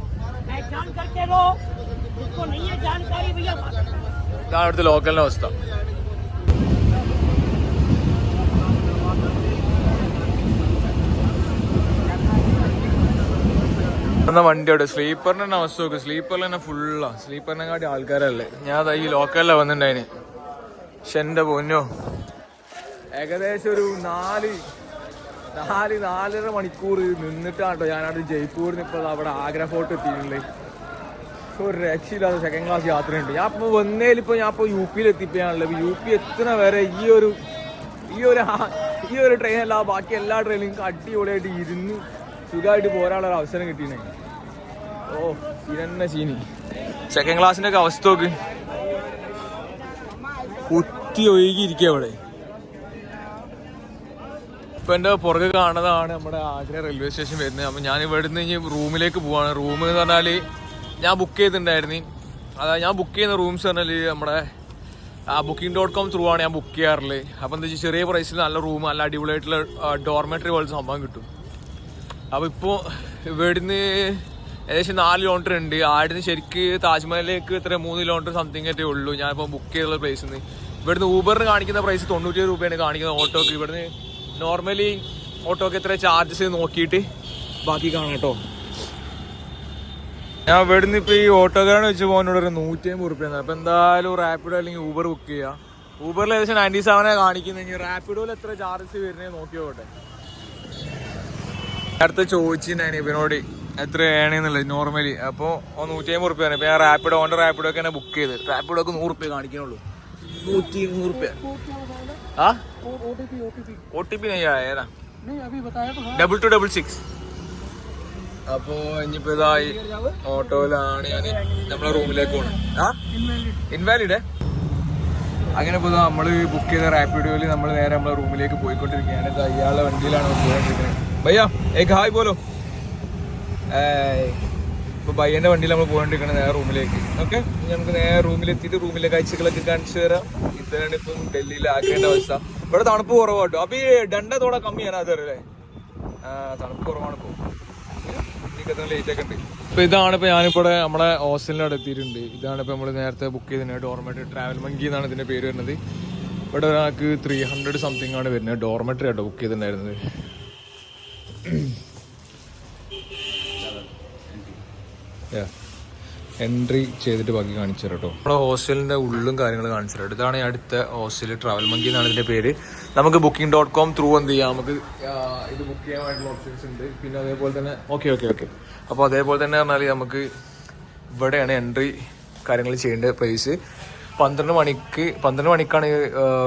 [SPEAKER 1] ഇതാണ് അവിടുത്തെ ലോക്കലിന്റെ അവസ്ഥ. എന്ന വണ്ടി അവിടെ തന്നെ അവസ്ഥ നോക്കും. സ്ലീപ്പറിൽ തന്നെ ഫുള്ളാ. സ്ലീപ്പറിനെ കാട്ടി ആൾക്കാരല്ലേ. ഞാൻ ഈ ലോക്കലിലാണ് വന്നിട്ടുണ്ടായിന് പക്ഷെ എന്റെ പൊന്നോ. ഏകദേശം ഒരു നാല് നാല് നാലര മണിക്കൂർ നിന്നിട്ടാട്ടോ ഞാനവിടെ ജയ്പൂരിൽ നിന്ന് ഇപ്പോൾ അവിടെ ആഗ്ര ഫോർട്ട് എത്തിയിട്ടുണ്ട്. ഒരു രക്ഷയില്ലാതെ സെക്കൻഡ് ക്ലാസ് യാത്രയുണ്ട്. ഞാൻ ഇപ്പോൾ വന്നേലിപ്പോൾ ഞാൻ ഇപ്പോൾ യു പിയിൽ എത്തിപ്പോയാണല്ലോ യു പി എത്തുന്ന വരെ ഈ ഒരു ഈ ഒരു ഈ ഒരു ട്രെയിനല്ല ബാക്കി എല്ലാ ട്രെയിനും അടിപൊളിയായിട്ട് ഇരുന്ന് സുഖമായിട്ട് പോരാനുള്ള അവസരം കിട്ടിയേ ഓ ഇതന്നെ ചീനി സെക്കൻഡ് ക്ലാസ്സിന്റെ ഒക്കെ അവസ്ഥ നോക്ക്. കുത്തി ഒഴുകിയിരിക്കുക അവിടെ ഇപ്പൊ എന്റെ പുറകെ കാണുന്നതാണ് നമ്മുടെ ആഗ്ര റെയിൽവേ സ്റ്റേഷൻ വരുന്നത്. അപ്പൊ ഞാൻ ഇവിടുന്ന് ഇനി റൂമിലേക്ക് പോവാണ്. റൂം എന്ന് പറഞ്ഞാൽ ഞാൻ ബുക്ക് ചെയ്തിട്ടുണ്ടായിരുന്നു. അതായത് ഞാൻ ബുക്ക് ചെയ്യുന്ന റൂംസ് പറഞ്ഞാൽ നമ്മുടെ ബുക്കിംഗ് ഡോട്ട് കോം ത്രൂ ആണ് ഞാൻ ബുക്ക് ചെയ്യാറുള്ളത്. അപ്പൊ എന്താ വെച്ചാൽ ചെറിയ പ്രൈസിൽ നല്ല റൂം നല്ല അടിപൊളിയായിട്ടുള്ള ഡോർമെറ്ററി പോലത്തെ സംഭവം കിട്ടും. അപ്പൊ ഇപ്പോ ഇവിടുന്ന് ഏകദേശം നാല് കിലോമീറ്റർ ഉണ്ട്. ആടിന് ശരിക്ക് താജ്മഹലിലേക്ക് ഇത്ര മൂന്ന് കിലോമീറ്റർ സംതിങ് ആയിട്ടേ ഉള്ളൂ. ഞാൻ ഇപ്പൊ ബുക്ക് ചെയ്തുള്ള പ്ലേസിൽ നിന്ന് ഇവിടുന്ന് ഊബറിന് കാണിക്കുന്ന പ്രൈസ് തൊണ്ണൂറ്റി രൂപയാണ് കാണിക്കുന്നത് ഓട്ടോക്ക് ഇവിടുന്ന് നോർമലി ഓട്ടോക്ക് എത്ര ചാർജസ് നോക്കിയിട്ട് ബാക്കി കാണാം കേട്ടോ. ഞാൻ ഇവിടുന്ന് ഇപ്പൊ ഈ ഓട്ടോക്കാരനെ വെച്ച് പോകുന്നോട് ഒരു നൂറ്റി അമ്പത് റുപ്യ അപ്പൊ എന്തായാലും റാപ്പിഡോ അല്ലെങ്കിൽ ഊബർ ബുക്ക് ചെയ്യാം. ഊബറിൽ ഏകദേശം നയന്റി സെവനാണ് കാണിക്കുന്നത്. റാപ്പിഡോയിൽ എത്ര ചാർജസ് വരുന്നത് നോക്കിയോട്ടെ. നേരത്തെ ചോദിച്ചിട്ടുണ്ടായിരുന്നു ഇവനോട് എത്രയാണെന്നുള്ളത് നോർമലി അപ്പോൾ നൂറ്റി അമ്പത് റുപ്യാണ് ഇപ്പം ഞാൻ റാപ്പിഡോ ഓന്റെ റാപ്പിഡോ ഒക്കെ ബുക്ക് ചെയ്ത് റാപ്പിഡോ ഒക്കെ നൂറ് റുപ്യ കാണിക്കണുള്ളൂ നൂറ്റി നൂറ് റുപ്യ ആ ടി പി ഏതാ? ഡബിൾ ടു ഡബിൾ സിക്സ് അപ്പോ ഇനിയിപ്പോ ഇതായി ഓട്ടോയിലാണ് ഞാൻ നമ്മളെ റൂമിലേക്ക് പോകണം ആ? ഇൻവാലിഡ് അങ്ങനെ ഇപ്പൊ നമ്മൾ ബുക്ക് ചെയ്ത റാപ്പിഡോയിൽ നമ്മൾ നേരെ നമ്മളെ റൂമിലേക്ക് പോയിക്കൊണ്ടിരിക്കുകയാണ്. ഇത് അയാളുടെ വണ്ടിയിലാണ് പോയിക്കൊണ്ടിരിക്കുന്നത്. ഭയ്യ ഏക്ക് ഹായ് പോലോ ഏയ്. ഇപ്പൊ ബയ്യന്റെ വണ്ടിയിൽ നമ്മൾ പോകേണ്ടിരിക്കണം നേരെ റൂമിലേക്ക്. ഓക്കെ? നമുക്ക് നേരെ റൂമിലെത്തിയിട്ട് റൂമിലെ കാഴ്ചകളൊക്കെ കാണിച്ചു തരാം. ഇതാണ് ഇപ്പം ഡൽഹിയിൽ ആക്കേണ്ട അവസ്ഥ. ഇവിടെ തണുപ്പ് കുറവാട്ടോ. അപ്പൊ ഈ ഡണ്ട തോടെ കമ്മിയാണ് അതല്ലേ തണുപ്പ് കുറവാണ് ഇപ്പൊ. ലേറ്റ് ഉണ്ട്. ഇപ്പൊ ഇതാണ് ഇപ്പൊ ഞാനിപ്പോ ഇവിടെ നമ്മളെ ഹോസ്റ്റലിന്റെ അവിടെ എത്തിയിട്ടുണ്ട്. ഇതാണ് ഇപ്പൊ നമ്മൾ നേരത്തെ ബുക്ക് ചെയ്തിട്ടുണ്ട് ഡോർമെട്രി ട്രാവൽ മങ്കി എന്നാണ് ഇതിന്റെ പേര് വരുന്നത്. ഇവിടെ ഒരാൾക്ക് ത്രീ ഹൺഡ്രഡ് സംതിങ് ആണ് വരുന്നത്. ഡോർമെട്രി ആട്ടോ ബുക്ക് ചെയ്തിട്ടുണ്ടായിരുന്നത്. എൻട്രി ചെയ്തിട്ട് ബാക്കി കാണിച്ചു തരാം കേട്ടോ. നമ്മുടെ ഹോസ്റ്റലിന്റെ ഉള്ളും കാര്യങ്ങൾ കാണിച്ചു തരാം. ഇതാണ് ഈ അടുത്ത ഹോസ്റ്റൽ ട്രാവൽ മങ്കി എന്നാണ് ഇതിന്റെ പേര്. നമുക്ക് ബുക്കിംഗ് ഡോട്ട് കോം ത്രൂ എന്ത് ചെയ്യാം? നമുക്ക് ഇത് ബുക്ക് ചെയ്യാനായിട്ടുള്ള ഓപ്ഷൻസ് ഉണ്ട്. പിന്നെ അതേപോലെ തന്നെ ഓക്കെ ഓക്കെ ഓക്കെ അപ്പോൾ അതേപോലെ തന്നെ പറഞ്ഞാൽ നമുക്ക് ഇവിടെയാണ് എൻട്രി കാര്യങ്ങൾ ചെയ്യേണ്ട പ്രൈസ് പന്ത്രണ്ട് മണിക്ക് പന്ത്രണ്ട് മണിക്കാണ്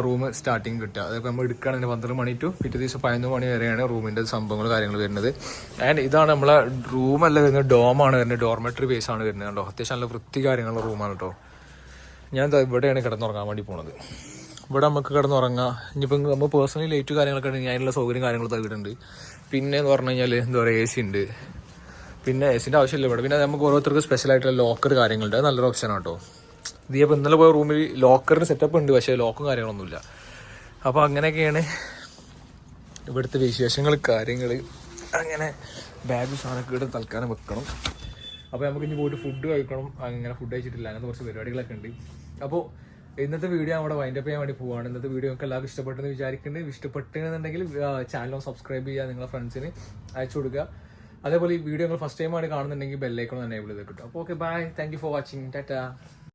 [SPEAKER 1] റൂം സ്റ്റാർട്ടിങ് കിട്ടുക. അതൊക്കെ നമ്മൾ എടുക്കുകയാണെങ്കിൽ പന്ത്രണ്ട് മണി ടു പിറ്റേ ദിവസം പതിനൊന്ന് മണി വരെയാണ് റൂമിന്റെ സംഭവങ്ങൾ കാര്യങ്ങൾ വരുന്നത്. ആൻഡ് ഇതാണ് നമ്മളെ റൂം റൂമല്ല വരുന്നത് ഡോമാണ് വരുന്നത് ഡോർമെട്രി ബേസ് ആണ് വരുന്നത് കേട്ടോ അത്യാവശ്യം നല്ല വൃത്തി കാര്യങ്ങളുള്ള റൂമാണ് കേട്ടോ. ഞാൻ ഇവിടെയാണ് കിടന്നുറങ്ങാൻ വേണ്ടി പോണത്. ഇവിടെ നമുക്ക് കിടന്നുറങ്ങാം. ഇനിയിപ്പം നമ്മൾ പേഴ്സണലി ലൈറ്റ് കാര്യങ്ങളൊക്കെ ഉണ്ടെങ്കിൽ അതിനുള്ള സൗകര്യം കാര്യങ്ങളൊക്കെ തകിടുണ്ട് പിന്നെ എന്ന് പറഞ്ഞു കഴിഞ്ഞാൽ എന്താ പറയുക എ സി ഉണ്ട്. പിന്നെ എ സിന്റെ ആവശ്യമില്ല ഇവിടെ. പിന്നെ നമുക്ക് ഓരോരുത്തർക്ക് സ്പെഷ്യലായിട്ടുള്ള ലോക്കർ കാര്യങ്ങളുണ്ട്. നല്ലൊരു ഓപ്ഷനാണ് കേട്ടോ. ഇത് ഇപ്പോൾ ഇന്നലെ പോയ റൂമിൽ ലോക്കറിന് സെറ്റപ്പ് ഉണ്ട് പക്ഷേ ലോക്കും കാര്യങ്ങളൊന്നുമില്ല. അപ്പോൾ അങ്ങനെയൊക്കെയാണ് ഇവിടുത്തെ വിശേഷങ്ങൾ കാര്യങ്ങൾ അങ്ങനെ ബാഗ് സാധനമൊക്കെ ഇവിടെ തൽക്കാലം വെക്കണം. അപ്പോൾ നമുക്ക് ഇനി പോയിട്ട് ഫുഡ് കഴിക്കണം. അങ്ങനെ ഫുഡ് കഴിച്ചിട്ടില്ല. അങ്ങനത്തെ കുറച്ച് പരിപാടികളൊക്കെ ഉണ്ട്. അപ്പോൾ ഇന്നത്തെ വീഡിയോ നമ്മുടെ വൈൻഡപ്പ് ചെയ്യാൻ വേണ്ടി പോവാണ്. ഇന്നത്തെ വീഡിയോ നിങ്ങൾക്ക് എല്ലാവർക്കും ഇഷ്ടപ്പെട്ടെന്ന് വിചാരിക്കുന്നുണ്ട്. ഇഷ്ടപ്പെട്ടെന്നുണ്ടെങ്കിൽ ചാനൽ സബ്സ്ക്രൈബ് ചെയ്യുക നിങ്ങളുടെ ഫ്രണ്ട്സിന് അയച്ചു കൊടുക്കുക. അതേപോലെ ഈ വീഡിയോ നിങ്ങൾ ഫസ്റ്റ് ടൈമാണ് കാണുന്നുണ്ടെങ്കിൽ ബെല്ലൈക്കണം എനേബിൾ ചെയ്ത് കിട്ടും. അപ്പോൾ okay bye thank you for watching tata